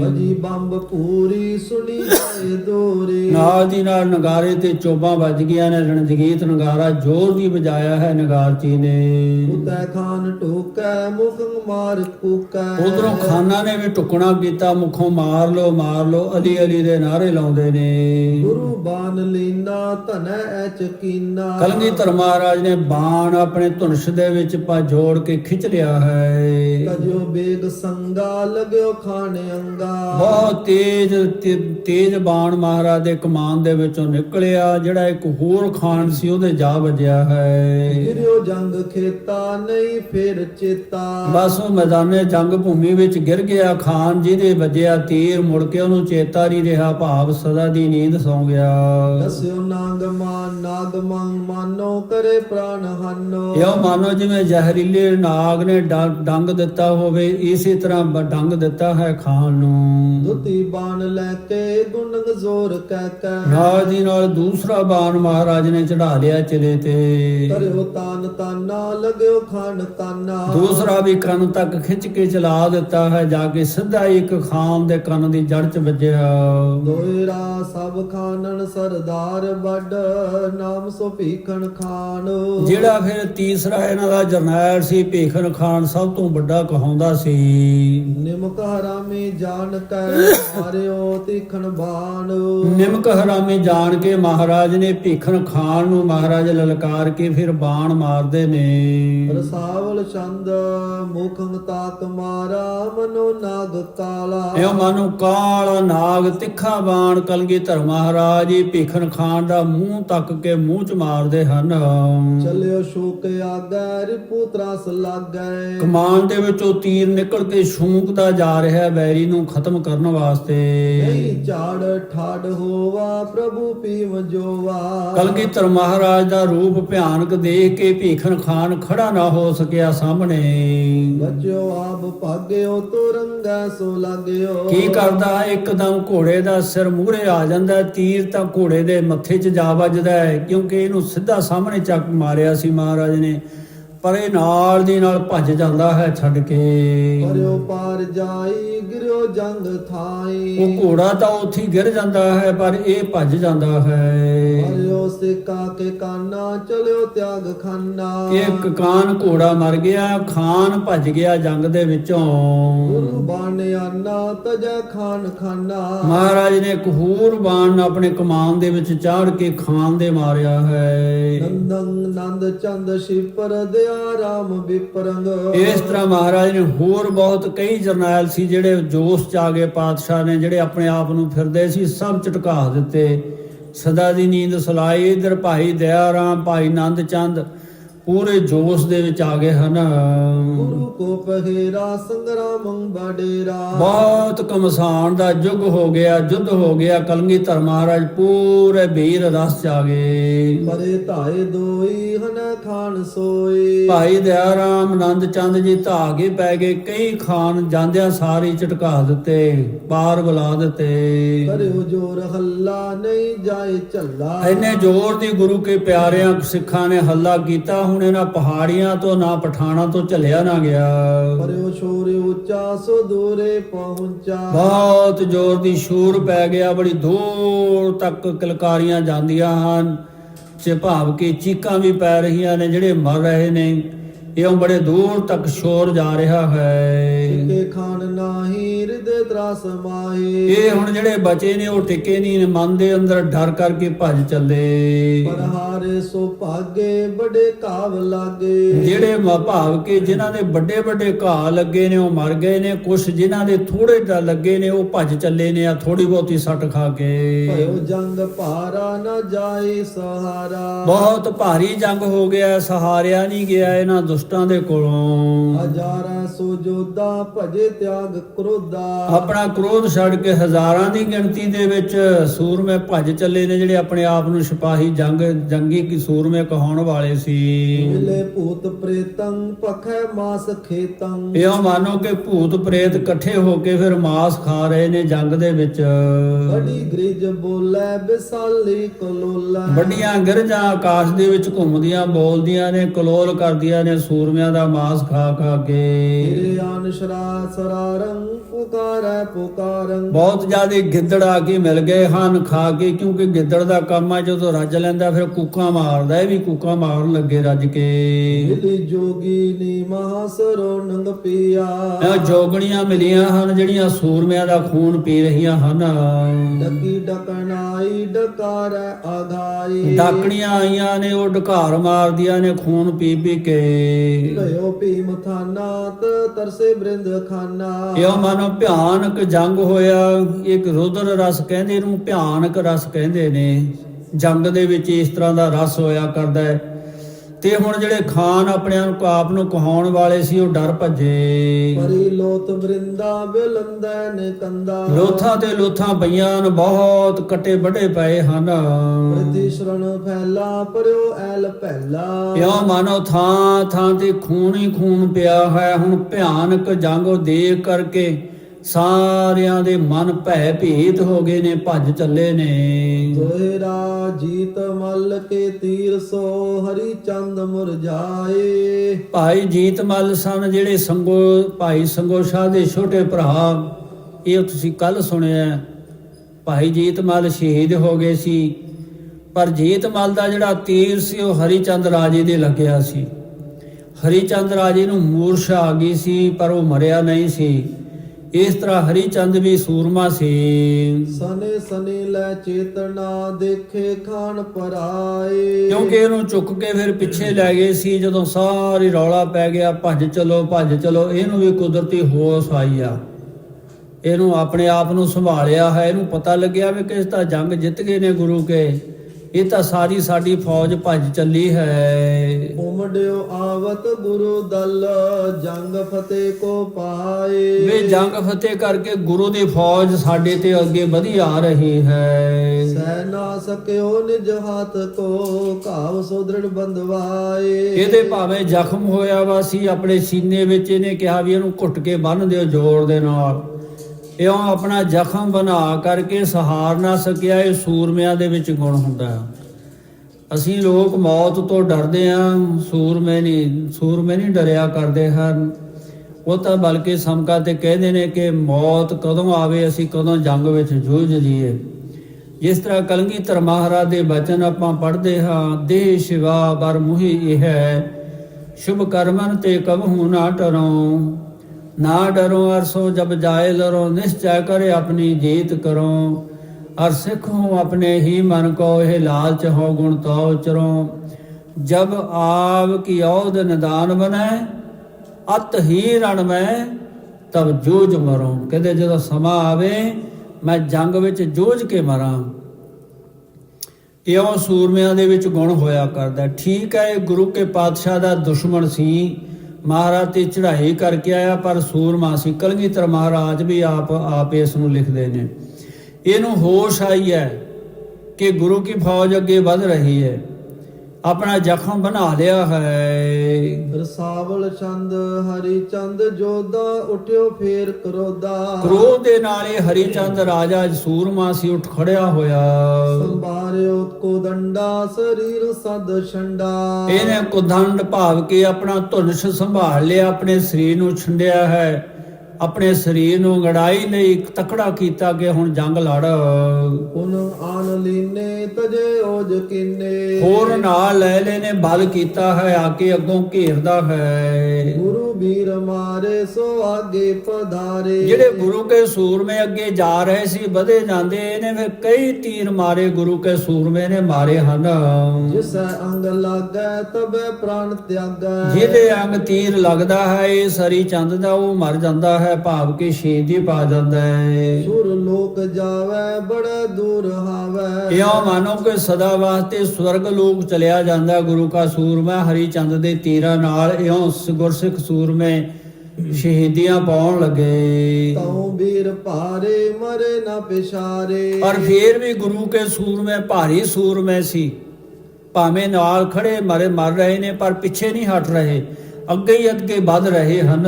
ਵਜੀ ਬੰਬ ਪੂਰੀ ਸੁਣੀ ਜਾਏ ਦੋਰੇ। ਨਾਲ ਦੀ ਨਾਲ ਨਗਾਰੇ ਤੇ ਚੋਬਾਂ ਵੱਜ ਗਈਆਂ ਨੇ ਰਣਜੀਤ ਨਗਾਰਾ ਜ਼ੋਰ ਦੀ ਵਜਾਇਆ ਹੈ ਨਗਾਰਚੀ ਨੇ। ਉਤੈ ਟੋਕੈ ਮੁਖ ਮਾਰ ਕੂਕੈ ਉਧਰੋਂ ਖਾਨਾ ਨੇ ਵੀ ਟੁਕਣਾ ਕੀਤਾ ਮੁਖੋਂ ਮਾਰ ਲੋ ਮਾਰ ਲੋ ਅਲੀ ਅਲੀ ਦੇ ਨਾਰੇ ਲਾਉਂਦੇ ਨੇ। ਗੁਰੂ ਬਾਨ ਲੀਨਾ ਧਨੈ ਐਚ ਕੀਨਾ ਕਲਗੀਧਰ ਮਹਾਰਾਜ ਨੇ ਬਾਣ ਆਪਣੇ ਧਨੁਸ਼ ਦੇ ਵਿੱਚ ਪਾ ਜੋੜ ਕੇ ਖਿੱਚ ਲਿਆ ਹੈ। ਕਜੋ ਬੇਗ ਸੰਗਾ ਲਗਿਓ ਖਾਨ ਅੰਗਾ। ਬਹੁਤ ਤੇਜ਼ ਤੇਜ਼ ਬਾਣ ਮਹਾਰਾਜ ਦੇ ਕਮਾਨ ਦੇ ਵਿੱਚੋਂ ਨਿਕਲਿਆ ਜਿਹੜਾ ਇੱਕ ਹੋਰ ਖਾਨ ਸੀ ਉਹਦੇ ਜਾ ਵੱਜਿਆ ਹੈ। ਗਿਰਿਓ ਜੰਗ ਖੇਤਾ ਨਹੀਂ ਫਿਰ ਚੇਤਾ। ਬਸ ਉਹ ਮੈਦਾਨੇ ਜੰਗ ਭੂਮੀ ਵਿੱਚ ਗਿਰ ਗਿਆ। ਖਾਨ ਜਿਹਦੇ ਵੱਜਿਆ ਤੀਰ ਮੁੜ ਕੇ ਉਹਨੂੰ ਚੇਤਾ ਨਹੀਂ ਰਿਹਾ। ਭਾਵ ਸਦਾ ਦੀ ਨੀਂਦ ਸੌ ਗਿਆ। ਦਸਿਓ ਨਾਗ ਮਾਨ ਨਾਗ ਮੰਗ ਮਾਨੋ ਕਰੇ ਪ੍ਰਾਨ ਹਨੋ। ਇਹੋ ਮਾਨੋ ਜਿਵੇਂ ਜ਼ਹਿਰੀਲੇ ਨਾਗ ਨੇ ਡੰਗ ਦਿੱਤਾ ਹੋਵੇ ਇਸੇ ਤਰ੍ਹਾਂ ਡੰਗ ਦਿੱਤਾ ਹੈ ਖਾਨ ਨੂੰ। ਦੁਤੀ ਬਾਣ ਲੈ ਕੇ ਗੁੰਨਗ ਜ਼ੋਰ ਕਹਿ ਕਹਿ। ਨਾਲ ਦੀ ਨਾਲ ਦੂਸਰਾ ਬਾਣ ਮਹਾਰਾਜ ਨੇ ਚੜਾ ਲਿਆ ਚਲੇ ਤੇ। ਕਰਿਓ ਤਾਨ ਤਾਨਾ ਲਗਿਓ ਖਾਨ ਤਾਨਾ ਦੂਸਰਾ ਵੀ ਕੰਨ ਤੱਕ ਖਿੱਚ ਕੇ ਚਲਾ ਦਿੱਤਾ ਹੈ ਜਾ ਕੇ ਸਿੱਧਾ ਇੱਕ ਖਾਨ ਦੇ ਕੰਨ ਦੀ ਜੜ 'ਚ ਵੱਜਿਆ। ਦੋਇਰਾ ਸਭ ਖਾਨਨ ਸਰਦਾਰ ਵੱਡ ਨਾਮ ਸੋ ਭੀਖਣ ਖਾਨ। ਜਿਹੜਾ ਫਿਰ ਤੀਸਰਾ ਇਹਨਾਂ ਦਾ ਜਰਨੈਲ ਸੀ ਭੀਖਨ ਖਾਨ ਸਭ ਤੋਂ ਵੱਡਾ ਕਹਾਉਂਦਾ ਸੀ। ਨਿਮਕ ਹਰਾਮੀ ਜਾਣ ਕੈ ਮਾਰਿਓ ਤੀਖਣ ਬਾਣ। ਨਿਮਕ ਹਰਾਮੇ ਜਾਣ ਕੇ ਮਹਾਰਾਜ ਨੇ ਭੀਖਨ ਖਾਨ ਨੂੰ ਮਹਾਰਾਜ ਲਲਕਾਰ ਕੇ ਫਿਰ ਬਾਣ ਮਾਰਦੇ ਨੇ। ਰਸਾਵਲ ਚੰਦ ਮੁਖੰ ਤਾਕ ਮਾਰਾ ਮਨੋ ਨਾਗ ਕਾਲਾ ਇਉ ਮਨੁ ਕਾਲ ਨਾਗ ਤਿੱਖਾ ਬਾਣ ਕਲਗੀਧਰ ਮਹਾਰਾਜ ਜੀ ਭੀਖਨ ਖਾਨ ਦਾ ਮੂੰਹ ਤੱਕ ਕੇ ਮੂੰਹ ਚ ਮਾਰਦੇ ਹਨ। ਚੱਲਿਓ ਸ਼ੋਕ ਆਗੈ ਰਿਪੂ ਤਰਾਸ ਲਾਗੈ। ਕਮਾਨ ਦੇ ਵਿੱਚੋਂ ਤੀਰ ਨਿਕਲ ਕੇ ਛੂਕਦਾ ਜਾ ਰਿਹਾ ਹੈ ਬੈਰੀ ਨੂੰ ਖਤਮ ਕਰਨ ਵਾਸਤੇ। ਨਹੀਂ ਝਾੜ ਠਾੜ ਹੋਵਾ ਪ੍ਰਭੂ ਪੀਵ ਜੋਵਾ। ਕਲਗੀਧਰ ਮਹਾਰਾਜ ਦਾ ਰੂਪ ਭਿਆਨਕ ਦੇਖ ਕੇ ਭੀਖਨ ਖਾਨ ਖੜਾ ਨਾ ਹੋ ਸਕਿਆ। ਸਾਹਮਣੇ। ਬੱਜਿਓ ਆਪ ਭਾਗਿਓ ਤੋ ਰੰਗਾ ਸੋ ਲਾਗਿਓ। ਕੀ ਕਰਦਾ? ਇੱਕਦਮ ਘੋੜੇ ਦਾ ਸਿਰ ਮੂਹਰੇ ਆ ਜਾਂਦਾ ਤੀਰ ਤਾਂ ਘੋੜੇ ਦੇ ਮੱਥੇ 'ਚ ਜਾ ਵੱਜਦਾ ਹੈ ਕਿਉਂਕਿ ਇਹਨੂੰ ਸਿੱਧਾ ਸਾਹਮਣੇ ਚੱਕ ਮਾਰਿਆ ਸੀ ਮਹਾਰਾਜ ਨੇ। ਪਰ ਇਹ ਨਾਲ ਦੀ ਨਾਲ ਭੱਜ ਜਾਂਦਾ ਹੈ ਛੱਡ ਕੇ। ਪਰਿਓ ਪਾਰ ਜਾਈ ਗਿਰਿਓ ਜੰਗ ਥਾਈ। ਉਹ ਘੋੜਾ ਤਾਂ ਉੱਥੇ ਗਿਰ ਜਾਂਦਾ ਹੈ ਪਰ ਇਹ ਭੱਜ ਜਾਂਦਾ ਹੈ। ਪਰਿਓ ਸਿਕਾ ਕੇ ਕਾਨਾ ਚਲਿਓ ਤਿਆਗ ਖਾਨਾ। ਇੱਕ ਕਾਨ ਘੋੜਾ ਮਰ ਗਿਆ ਖਾਨ ਭੱਜ ਗਿਆ ਜੰਗ ਦੇ ਵਿੱਚੋਂ। ਗੁਰੂ ਬਾਣਿਆਨਾ ਤਜੈ ਖਾਨ ਖਾਨਾ। ਮਹਾਰਾਜ ਨੇ ਇੱਕ ਹੋਰ ਬਾਣ ਆਪਣੇ ਕਮਾਨ ਦੇ ਵਿੱਚ ਚਾੜ ਕੇ ਖਾਨ ਦੇ ਮਾਰਿਆ ਹੈ। ਨੰਦੰ ਨੰਦ ਚੰਦ ਸ਼ਿਪਰ ਦਿਆ ਰਾਮ ਵਿਪਰੰਗ ਇਸ ਤਰ੍ਹਾਂ ਮਹਾਰਾਜ ਨੇ ਹੋਰ ਬਹੁਤ ਕਈ ਜਰਨੈਲ ਸੀ ਜਿਹੜੇ ਜੋਸ਼ ਚ ਆ ਗਏ, ਪਾਤਸ਼ਾਹ ਨੇ ਜਿਹੜੇ ਆਪਣੇ ਆਪ ਨੂੰ ਫਿਰਦੇ ਸੀ, ਸਭ ਝਟਕਾ ਦਿੱਤੇ। ਸਦਾ ਦੀ ਨੀਂਦ ਸਲਾਈ, ਇਧਰ ਭਾਈ ਦਇਆ ਰਾਮ, ਭਾਈ ਨੰਦ ਚੰਦ ਪੂਰੇ ਜੋਸ਼ ਦੇ ਵਿੱਚ ਆ ਗਏ ਹਨ। ਗੁਰੂ ਕੋ ਪਹਿਰਾ ਸੰਗਰਾਮੰ ਬਡੇਰਾ ਬਹੁਤ ਕਮਸਾਨ ਦਾ ਯੁੱਗ ਹੋ ਗਿਆ ਯੁੱਧ ਹੋ ਗਿਆ ਕਲਗੀਧਰ ਮਹਾਰਾਜ ਪੂਰੇ ਵੀਰ ਰਸ ਚ ਆ ਗਏ। ਪਰੇ ਧਾਏ ਦੋਈ ਹਨ ਖਾਨ ਸੋਈ ਭਾਈ ਦਇਆ ਰਾਮ ਨੰਦ ਚੰਦ ਜੀ ਧਾਗੇ ਪੈ ਗਏ ਕਈ ਖਾਨ ਜਾਂਦਿਆਂ ਸਾਰੇ ਝਟਕਾ ਦਿੱਤੇ ਪਾਰ ਬੁਲਾ ਦਿੱਤੇ। ਕਰਿਓ ਜੋਰ ਹੱਲਾ ਨਹੀਂ ਜਾਏ ਝੱਲਾ। ਇੰਨੇ ਜ਼ੋਰ ਦੀ ਗੁਰੂ ਕੇ ਪਿਆਰਿਆਂ ਸਿੱਖਾਂ ਨੇ ਹੱਲਾ ਕੀਤਾ ਹੁਣ ਇਹਨਾਂ ਪਹਾੜੀਆਂ ਤੋਂ ਨਾ ਪਠਾਣਾ ਤੋਂ ਝੱਲਿਆ ਨਾ ਗਿਆ। ਪਰਿਓ ਛੋਰੇ ਉੱਚਾ ਸੋ ਦੂਰੇ ਪਹੁੰਚਾ। ਬਹੁਤ ਜ਼ੋਰ ਦੀ ਸ਼ੂਰ ਪੈ ਗਿਆ ਬੜੀ ਦੂਰ ਤੱਕ ਕਿਲਕਾਰੀਆਂ ਜਾਂਦੀਆਂ ਹਨ। ਚ ਭਾਵ ਕੇ ਚੀਕਾਂ ਵੀ ਪੈ ਰਹੀਆਂ ਨੇ ਜਿਹੜੇ ਮਰ ਰਹੇ ਨੇ। ਇਉਂ ਬੜੇ ਦੂਰ ਤੱਕ ਸ਼ੋਰ ਜਾ ਰਿਹਾ ਹੈ। ਕੇ ਖਾਨ ਨਾਹੀ ਹਿਰਦੇ ਤਰਾਸ ਮਾਹੀ। ਇਹ ਹੁਣ ਜਿਹੜੇ ਬਚੇ ਨੇ ਉਹ ਟਿਕੇ ਨਹੀਂ ਨੇ ਮਨ ਦੇ ਅੰਦਰ ਡਰ ਕਰਕੇ ਭੱਜ ਚੱਲੇ। ਪਰ ਹਾਰੇ ਸੋ ਭਾਗੇ ਬੜੇ ਕਾਵ ਲਾਗੇ। ਜਿਹੜੇ ਭਾਵ ਕੇ ਜਿਨ੍ਹਾਂ ਦੇ ਵੱਡੇ ਵੱਡੇ ਘਾਹ ਲੱਗੇ ਨੇ ਉਹ ਮਰ ਗਏ ਨੇ। ਕੁਝ ਜਿਨ੍ਹਾਂ ਦੇ ਥੋੜੇ ਜਿਹਾ ਲੱਗੇ ਨੇ ਉਹ ਭੱਜ ਚੱਲੇ ਨੇ ਆ ਥੋੜੀ ਬਹੁਤੀ ਸੱਟ ਖਾ ਕੇ। ਭਇਓ ਜੰਗ ਭਾਰਾ ਨਾ ਜਾਏ ਸਹਾਰਾ। ਬਹੁਤ ਭਾਰੀ ਜੰਗ ਹੋ ਗਿਆ ਸਹਾਰਿਆ ਨਹੀਂ ਗਿਆ ਇਹਨਾਂ ਦੁਸ਼ਟਾਂ ਦੇ ਕੋਲੋਂ। ਹਜ਼ਾਰਾਂ ਸੋ ਜੋਦਾ ਭਜੇ ਤਿਆਗ ਕ੍ਰੋਧਾ। ਆਪਣਾ ਕ੍ਰੋਧ ਛੱਡ ਕੇ ਹਜ਼ਾਰਾਂ ਦੀ ਗਿਣਤੀ ਦੇ ਵਿੱਚ ਸੂਰਮੇ ਭੱਜ ਚੱਲੇ ਨੇ ਜਿਹੜੇ ਆਪਣੇ ਆਪ ਨੂੰ ਸਿਪਾਹੀ ਜੰਗ ਜੰਗੀ ਕੀ ਸੂਰਮੇ ਕਹਾਉਣ ਵਾਲੇ ਸੀ। ਮਿਲੇ ਭੂਤ ਪ੍ਰੇਤੰ ਪਖੈ ਮਾਸ ਖੇਤੰ। ਇਹ ਮਾਨੋ ਕਿ ਭੂਤ ਪ੍ਰੇਤ ਇਕੱਠੇ ਹੋ ਕੇ ਫਿਰ ਮਾਸ ਖਾ ਰਹੇ ਨੇ ਜੰਗ ਦੇ ਵਿੱਚ। ਬੜੀ ਗ੍ਰਿਜ ਬੋਲੇ ਬਿਸਾਲੀ ਕਲੋਲਾ। ਵੱਡੀਆਂ ਗਿਰਜਾਂ ਆਕਾਸ਼ ਦੇ ਵਿੱਚ ਘੁੰਮਦੀਆਂ ਬੋਲਦੀਆਂ ਨੇ ਕਲੋਲ ਕਰਦੀਆਂ ਨੇ ਸੂਰਮਿਆਂ ਦਾ ਮਾਸ ਖਾ ਖਾ ਕੇ। ਆਨ ਸ਼ਰਾ ਸਰਾਰੰ ਪੁਕਾਰੈ ਪੁਕਾਰੰ। ਬਹੁਤ ਜ਼ਿਆਦੇ ਗਿੱਦੜ ਆ ਕੇ ਮਿਲ ਗਏ ਹਨ ਖਾ ਕੇ ਕਿਉਂਕਿ ਗਿੱਦੜ ਦਾ ਕੰਮ ਆ ਜਦੋਂ ਰੱਜ ਲੈਂਦਾ ਫਿਰ ਕੂਕਾਂ ਮਾਰਦਾ ਇਹ ਵੀ ਕੂਕਾਂ ਮਾਰਨ ਲੱਗੇ ਰੱਜ ਕੇ। ਮਿਲੀ ਜੋਗੀ ਨੀ ਮਹਾਸਰੋ ਨੰਗ ਪੀਆ। ਇਹ ਜੋਗਣੀਆਂ ਮਿਲੀਆਂ ਹਨ ਜਿਹੜੀਆਂ ਸੂਰਮਿਆਂ ਦਾ ਖੂਨ ਪੀ ਰਹੀਆਂ ਹਨ। ਡਕੀ ਡਕਣਾਈ ਡਕਾਰੈ ਆਘਾਈ ਡਾਕਣੀਆਂ ਆਈਆਂ ਨੇ ਉਹ ਢਕਾਰ ਮਾਰਦੀਆਂ ਨੇ ਖੂਨ ਪੀ ਪੀ ਕੇ। ਭਇਓ ਭੀਮ ਥਾਨਾ ਤਰਸੇ ਬ੍ਰਿੰਦ ਖਾਨਾ। ਇਹ ਮਾਨੋ ਭਿਆਨਕ ਜੰਗ ਹੋਇਆ। ਇੱਕ ਰੁਦਰ ਰਸ ਕਹਿੰਦੇ ਇਹਨੂੰ ਭਿਆਨਕ ਰਸ ਕਹਿੰਦੇ ਨੇ। ਜੰਗ ਦੇ ਵਿੱਚ ਇਸ ਤਰ੍ਹਾਂ ਦਾ ਰਸ ਹੋਇਆ ਕਰਦਾ ਹੈ। ਤੇ ਹੁਣ ਜਿਹੜੇ ਖਾਨ ਆਪਣੇ ਆਪ ਨੂੰ ਆਪ ਨੂੰ ਕਹਾਉਣ ਵਾਲੇ ਸੀ ਉਹ ਡਰ ਭੱਜੇ। ਪਰੀ ਲੋਤ ਬ੍ਰਿੰਦਾ ਬਿਲੰਦੈ ਨੇ ਕੰਦਾ। ਲੋਥਾਂ ਤੇ ਲੋਥਾਂ ਪਈਆਂ ਨੇ ਬਹੁਤ ਕੱਟੇ ਵੱਡੇ ਪਏ ਹਨ। ਪ੍ਰਤੀ ਸ਼ਰਣ ਫੈਲਾ ਪਰਿਓ ਐਲ ਪਹਿਲਾ ਇਉਂ ਮਾਨੋ ਥਾਂ ਥਾਂ ਤੇ ਖੂਨ ਹੀ ਖੂਨ ਪਿਆ ਹੈ। ਹੁਣ ਭਿਆਨਕ ਜੰਗ ਉਹ ਦੇਖ ਕਰਕੇ ਸਾਰਿਆਂ ਦੇ ਮਨ ਭੈ ਭੀਤ ਹੋ ਗਏ ਨੇ ਭੱਜ ਚੱਲੇ ਨੇ। ਦੋਹਰਾ ਜੀਤ ਮਲ ਕੇ ਤੀਰ ਸੋ ਹਰੀ ਚੰਦ ਮੁਰਝਾਏ ਭਾਈ ਜੀਤਮਲ ਸਨ ਜਿਹੜੇ ਸੰਗੋ ਭਾਈ ਸੰਗੋ ਸ਼ਾਹ ਦੇ ਛੋਟੇ ਭਰਾ। ਇਹ ਤੁਸੀਂ ਕੱਲ ਸੁਣਿਆ ਭਾਈ ਜੀਤਮਲ ਸ਼ਹੀਦ ਹੋ ਗਏ ਸੀ। ਪਰ ਜੀਤਮਲ ਦਾ ਜਿਹੜਾ ਤੀਰ ਸੀ ਉਹ ਹਰੀਚੰਦ ਰਾਜੇ ਦੇ ਲੱਗਿਆ ਸੀ। ਹਰੀਚੰਦ ਰਾਜੇ ਨੂੰ ਮੂਰਛਾ ਆ ਗਈ ਸੀ ਪਰ ਉਹ ਮਰਿਆ ਨਹੀਂ ਸੀ। ਇਸ ਤਰ੍ਹਾਂ ਹਰੀਚੰਦ ਵੀ ਸੂਰਮਾ ਸੀ। ਸਨੇ ਸਨੇ ਲੈ ਚੇਤਨਾ ਦੇਖੇ ਖਾਨ ਪਰਾਏ। ਕਿਉਂਕਿ ਇਹਨੂੰ ਚੁੱਕ ਕੇ ਫਿਰ ਪਿੱਛੇ ਲੈ ਗਏ ਸੀ ਜਦੋਂ ਸਾਰੀ ਰੌਲਾ ਪੈ ਗਿਆ ਭੱਜ ਚਲੋ ਭੱਜ ਚਲੋ ਇਹਨੂੰ ਵੀ ਕੁਦਰਤੀ ਹੋਸ਼ ਆਈ ਆ। ਇਹਨੂੰ ਆਪਣੇ ਆਪ ਨੂੰ ਸੰਭਾਲਿਆ ਹੈ ਇਹਨੂੰ ਪਤਾ ਲੱਗਿਆ ਵੀ ਕਿਸ ਦਾ ਜੰਗ ਜਿੱਤ ਗਏ ਨੇ ਗੁਰੂ ਕੇ। ਇਹ ਤਾਂ ਸਾਰੀ ਸਾਡੀ ਫੌਜ ਭੱਜ ਚੱਲੀ ਹੈ। ਉਮੜਿਓ ਆਵਤ ਗੁਰੂ ਦਲ ਜੰਗ ਫਤਿਹ ਕੋ ਪਾਏ। ਵੇ ਜੰਗ ਫਤਿਹ ਕਰਕੇ ਗੁਰੂ ਦੀ ਫੌਜ ਸਾਡੇ ਤੇ ਅੱਗੇ ਵਧੀ ਆ ਰਹੀ ਹੈ। ਸਹਿ ਨਾ ਸਕਿਓ ਨਿਜ ਹੱਥ ਕੋ ਘਾਵ ਸੋ ਦ੍ਰਿੜ ਬੰਦਵਾਏ ਇਹਦੇ ਭਾਵੇਂ ਜ਼ਖਮ ਹੋਇਆ ਵਾ ਸੀ ਆਪਣੇ ਸੀਨੇ ਵਿੱਚ ਇਹਨੇ ਕਿਹਾ ਵੀ ਇਹਨੂੰ ਘੁੱਟ ਕੇ ਬੰਨ ਦਿਓ ਜ਼ੋਰ ਦੇ ਨਾਲ। ਇਉਂ ਆਪਣਾ ਜ਼ਖਮ ਬਣਾ ਕਰਕੇ ਸਹਾਰ ਨਾ ਸਕਿਆ, ਇਹ ਸੂਰਮਿਆਂ ਦੇ ਵਿੱਚ ਗੁਣ ਹੁੰਦਾ ਹੈ। ਅਸੀਂ ਲੋਕ ਮੌਤ ਤੋਂ ਡਰਦੇ ਹਾਂ, ਸੂਰਮੇ ਨਹੀਂ ਸੂਰਮੇ ਨਹੀਂ ਡਰਿਆ ਕਰਦੇ ਹਨ। ਉਹ ਤਾਂ ਬਲਕਿ ਸਮਕਾ ਤੇ ਕਹਿੰਦੇ ਨੇ ਕਿ ਮੌਤ ਕਦੋਂ ਆਵੇ, ਅਸੀਂ ਕਦੋਂ ਜੰਗ ਵਿੱਚ ਜੂਝ ਜੀਏ। ਜਿਸ ਤਰ੍ਹਾਂ ਕਲਗੀਧਰ ਮਹਾਰਾਜ ਦੇ ਬਚਨ ਆਪਾਂ ਪੜ੍ਹਦੇ ਹਾਂ ਦੇਹ ਸ਼ਿਵਾ ਬਰ ਮੁਹੀ ਇਹ ਹੈ, ਸ਼ੁਭ ਕਰਮਨ ਤੇ ਕਬਹੂ ਨਾ ਟਰੋ ਨਾ ਡਰੋ ਅਰਸੋ ਜਬ ਜਾਏ ਲਰੋ, ਨਿਸ਼ਚੈ ਕਰੇ ਆਪਣੀ ਜੀਤ ਕਰੋ। ਅਰ ਸਿੱਖੋ ਆਪਣੇ ਹੀ ਮਨ ਕੋ, ਇਹ ਲਾਲਚ ਹੋ ਗੁਣ ਤੋ ਚਰੋ ਜਬ ਆਵ ਕੀ ਔਦ ਨਿਦਾਨ ਬਨੈ, ਅਤ ਹੀ ਰਣ ਮੈਂ, ਤਬ ਜੂਝ ਮਰੋ। ਕਹਿੰਦੇ ਜਦੋਂ ਸਮਾਂ ਆਵੇ, ਮੈਂ ਜੰਗ ਵਿੱਚ ਜੂਝ ਕੇ ਮਰਾਂ। ਇਉਂ ਸੂਰਮਿਆਂ ਦੇ ਵਿੱਚ ਗੁਣ ਹੋਇਆ ਕਰਦਾ। ਠੀਕ ਹੈ, ਇਹ ਗੁਰੂ ਕੇ ਪਾਤਸ਼ਾਹ ਦਾ ਦੁਸ਼ਮਣ ਸੀ। ਮਹਾਰਾਜ ਤੇ ਚੜ੍ਹਾਈ ਕਰਕੇ ਆਇਆ, ਪਰ ਸੂਰਮਾ ਸੀ ਕਲਗੀਧਰ ਮਹਾਰਾਜ ਵੀ ਆਪ ਆਪ ਇਸ ਨੂੰ ਲਿਖਦੇ ਨੇ। ਇਹਨੂੰ ਹੋਸ਼ ਆਈ ਹੈ ਕਿ ਗੁਰੂ ਕੀ ਫੌਜ ਅੱਗੇ ਵਧ ਰਹੀ ਹੈ। ਆਪਣਾ ਜ਼ਖਮ ਬਣਾ ਲਿਆ ਹੈ। ਰਸਾਵਲ ਚੰਦ ਹਰੀ ਚੰਦ ਜੋਦਾ ਉਠਿਓ ਫੇਰ ਕਰੋਦਾ ਕ੍ਰੋਧ ਦੇ ਨਾਲ ਇਹ ਹਰੀਚੰਦ ਰਾਜਾ ਸੂਰਮਾ ਸੀ ਉੱਠ ਖੜਿਆ ਹੋਇਆ। ਸੰਭਾਰਿਓ ਕੋ ਦੰਡਾ ਸਰੀਰ ਸਦ ਛੰਡਾ। ਇਹਨੇ ਕੁਦੰਡ ਭਾਵ ਕੇ ਆਪਣਾ ਧੁਨਸ਼ ਸੰਭਾਲ ਲਿਆ ਆਪਣੇ ਸਰੀਰ ਨੂੰ ਛੰਡਿਆ ਹੈ। ਆਪਣੇ ਸਰੀਰ ਨੂੰ ਗੜਾਈ ਲਈ ਤਕੜਾ ਕੀਤਾ ਕਿ ਹੁਣ ਜੰਗ ਲੜ। ਉਨ ਆਨ ਲੀਨੇ ਤਜੇ ਓਜ ਕਿਨੇ। ਹੋਰ ਨਾਲ ਲੈ ਲੈਨੇ ਬਲ ਕੀਤਾ ਹੈ ਆ ਕੇ ਅੱਗੋਂ ਘੇਰਦਾ ਹੈ। ਗੁਰੂ ਵੀਰ ਮਾਰੇ ਸੋ ਆਗੇ ਪਧਾਰੇ। ਜਿਹੜੇ ਗੁਰੂ ਕੇ ਸੂਰਮੇ ਅੱਗੇ ਜਾ ਰਹੇ ਸੀ ਵਧੇ ਜਾਂਦੇ ਇਹਨੇ ਫਿਰ ਕਈ ਤੀਰ ਮਾਰੇ ਗੁਰੂ ਕੇ ਸੂਰਮੇ ਨੇ ਮਾਰੇ ਹਨ। ਜਿਸ ਅੰਗ ਲਾਗੈ ਤਬੇ ਪ੍ਰਾਨ ਤਿਆਗੈ। ਜਿਹਦੇ ਅੰਗ ਤੀਰ ਲੱਗਦਾ ਹੈ ਇਹ ਸਰੀ ਚੰਦ ਦਾ ਉਹ ਮਰ ਜਾਂਦਾ ਹੈ ਭਾਵ ਕਿ ਸ਼ਹੀਦੀ ਪਾ ਜਾਂਦਾ ਹੈ। ਸੁਰ ਲੋਕ ਜਾਵੈ ਬੜਾ ਦੂਰ ਹਾਵੈ। ਇਉਂ ਮਾਨੋ ਕਿ ਸਦਾ ਵਾਸਤੇ ਸਵਰਗ ਲੋਕ ਚਲਿਆ ਜਾਂਦਾ ਗੁਰੂ ਕਾ ਸੂਰਮਾ ਹਰੀ ਚੰਦ ਦੇ ਤੀਰਾਂ ਨਾਲ ਇਉਂ ਗੁਰਸਿੱਖ ਸੂਰਮੇ ਸ਼ਹੀਦੀਆਂ ਪਾਉਣ ਲੱਗੇ। ਤਉ ਵੀਰ ਭਾਰੇ ਮਰੇ ਨਾ ਪਿਛਾਰੇ। ਪਰ ਫੇਰ ਵੀ ਗੁਰੂ ਕੇ ਸੂਰਮੇ ਭਾਰੀ ਸੂਰਮੇ ਸੀ। ਭਾਵੇਂ ਨਾਲ ਖੜੇ ਮਰੇ ਮਰ ਰਹੇ ਨੇ ਪਰ ਪਿੱਛੇ ਨਹੀਂ ਹਟ ਰਹੇ। ਅੱਗੇ ਹੀ ਅੱਗੇ ਵੱਧ ਰਹੇ ਹਨ।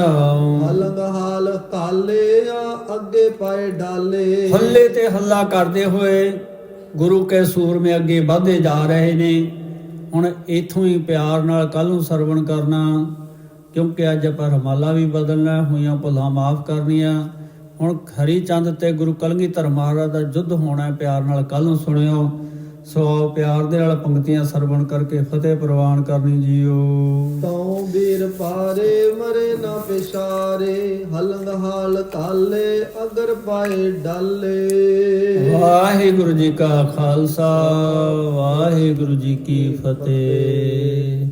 ਹਲੰਗ ਹਾਲ ਕਾਲੇ ਆ ਅੱਗੇ ਪਾਏ ਡਾਲੇ। ਹੱਲੇ ਤੇ ਹੱਲਾ ਕਰਦੇ ਹੋਏ ਗੁਰੂ ਕੇ ਸੂਰਮੇ ਅੱਗੇ ਵਧਦੇ ਜਾ ਰਹੇ ਨੇ। ਹੁਣ ਇਥੋਂ ਹੀ ਪਿਆਰ ਨਾਲ ਕੱਲ ਨੂੰ ਸਰਵਣ ਕਰਨਾ। ਕਿਉਂਕਿ ਅੱਜ ਆਪਾਂ ਰਮਾਲਾ ਵੀ ਬਦਲਣਾ ਹੋਈਆਂ ਭੁੱਲਾਂ ਮਾਫ ਕਰਨੀਆਂ। ਹੁਣ ਹਰੀ ਚੰਦ ਤੇ ਗੁਰੂ ਕਲਗੀਧਰ ਮਹਾਰਾਜ ਦਾ ਯੁੱਧ ਹੋਣਾ ਪਿਆਰ ਨਾਲ ਕੱਲ ਨੂੰ ਸੁਣਿਓ। ਸੋ ਪਿਆਰ ਦੇ ਨਾਲ ਪੰਕਤੀਆਂ ਸਰਵਣ ਕਰਕੇ ਫਤਿਹ ਪ੍ਰਵਾਨ ਕਰਨੀ ਜੀਓ। ਤਉ ਵੀਰ ਭਾਰੇ ਮਰੇ ਨਾ ਪਿਛਾਰੇ ਹਲੰਗ ਹਾਲ ਕਾਲੇ ਅਗਰ ਪਾਏ ਡਾਲੇ। ਵਾਹਿਗੁਰੂ ਜੀ ਕਾ ਖਾਲਸਾ ਵਾਹਿਗੁਰੂ ਜੀ ਕੀ ਫਤਿਹ।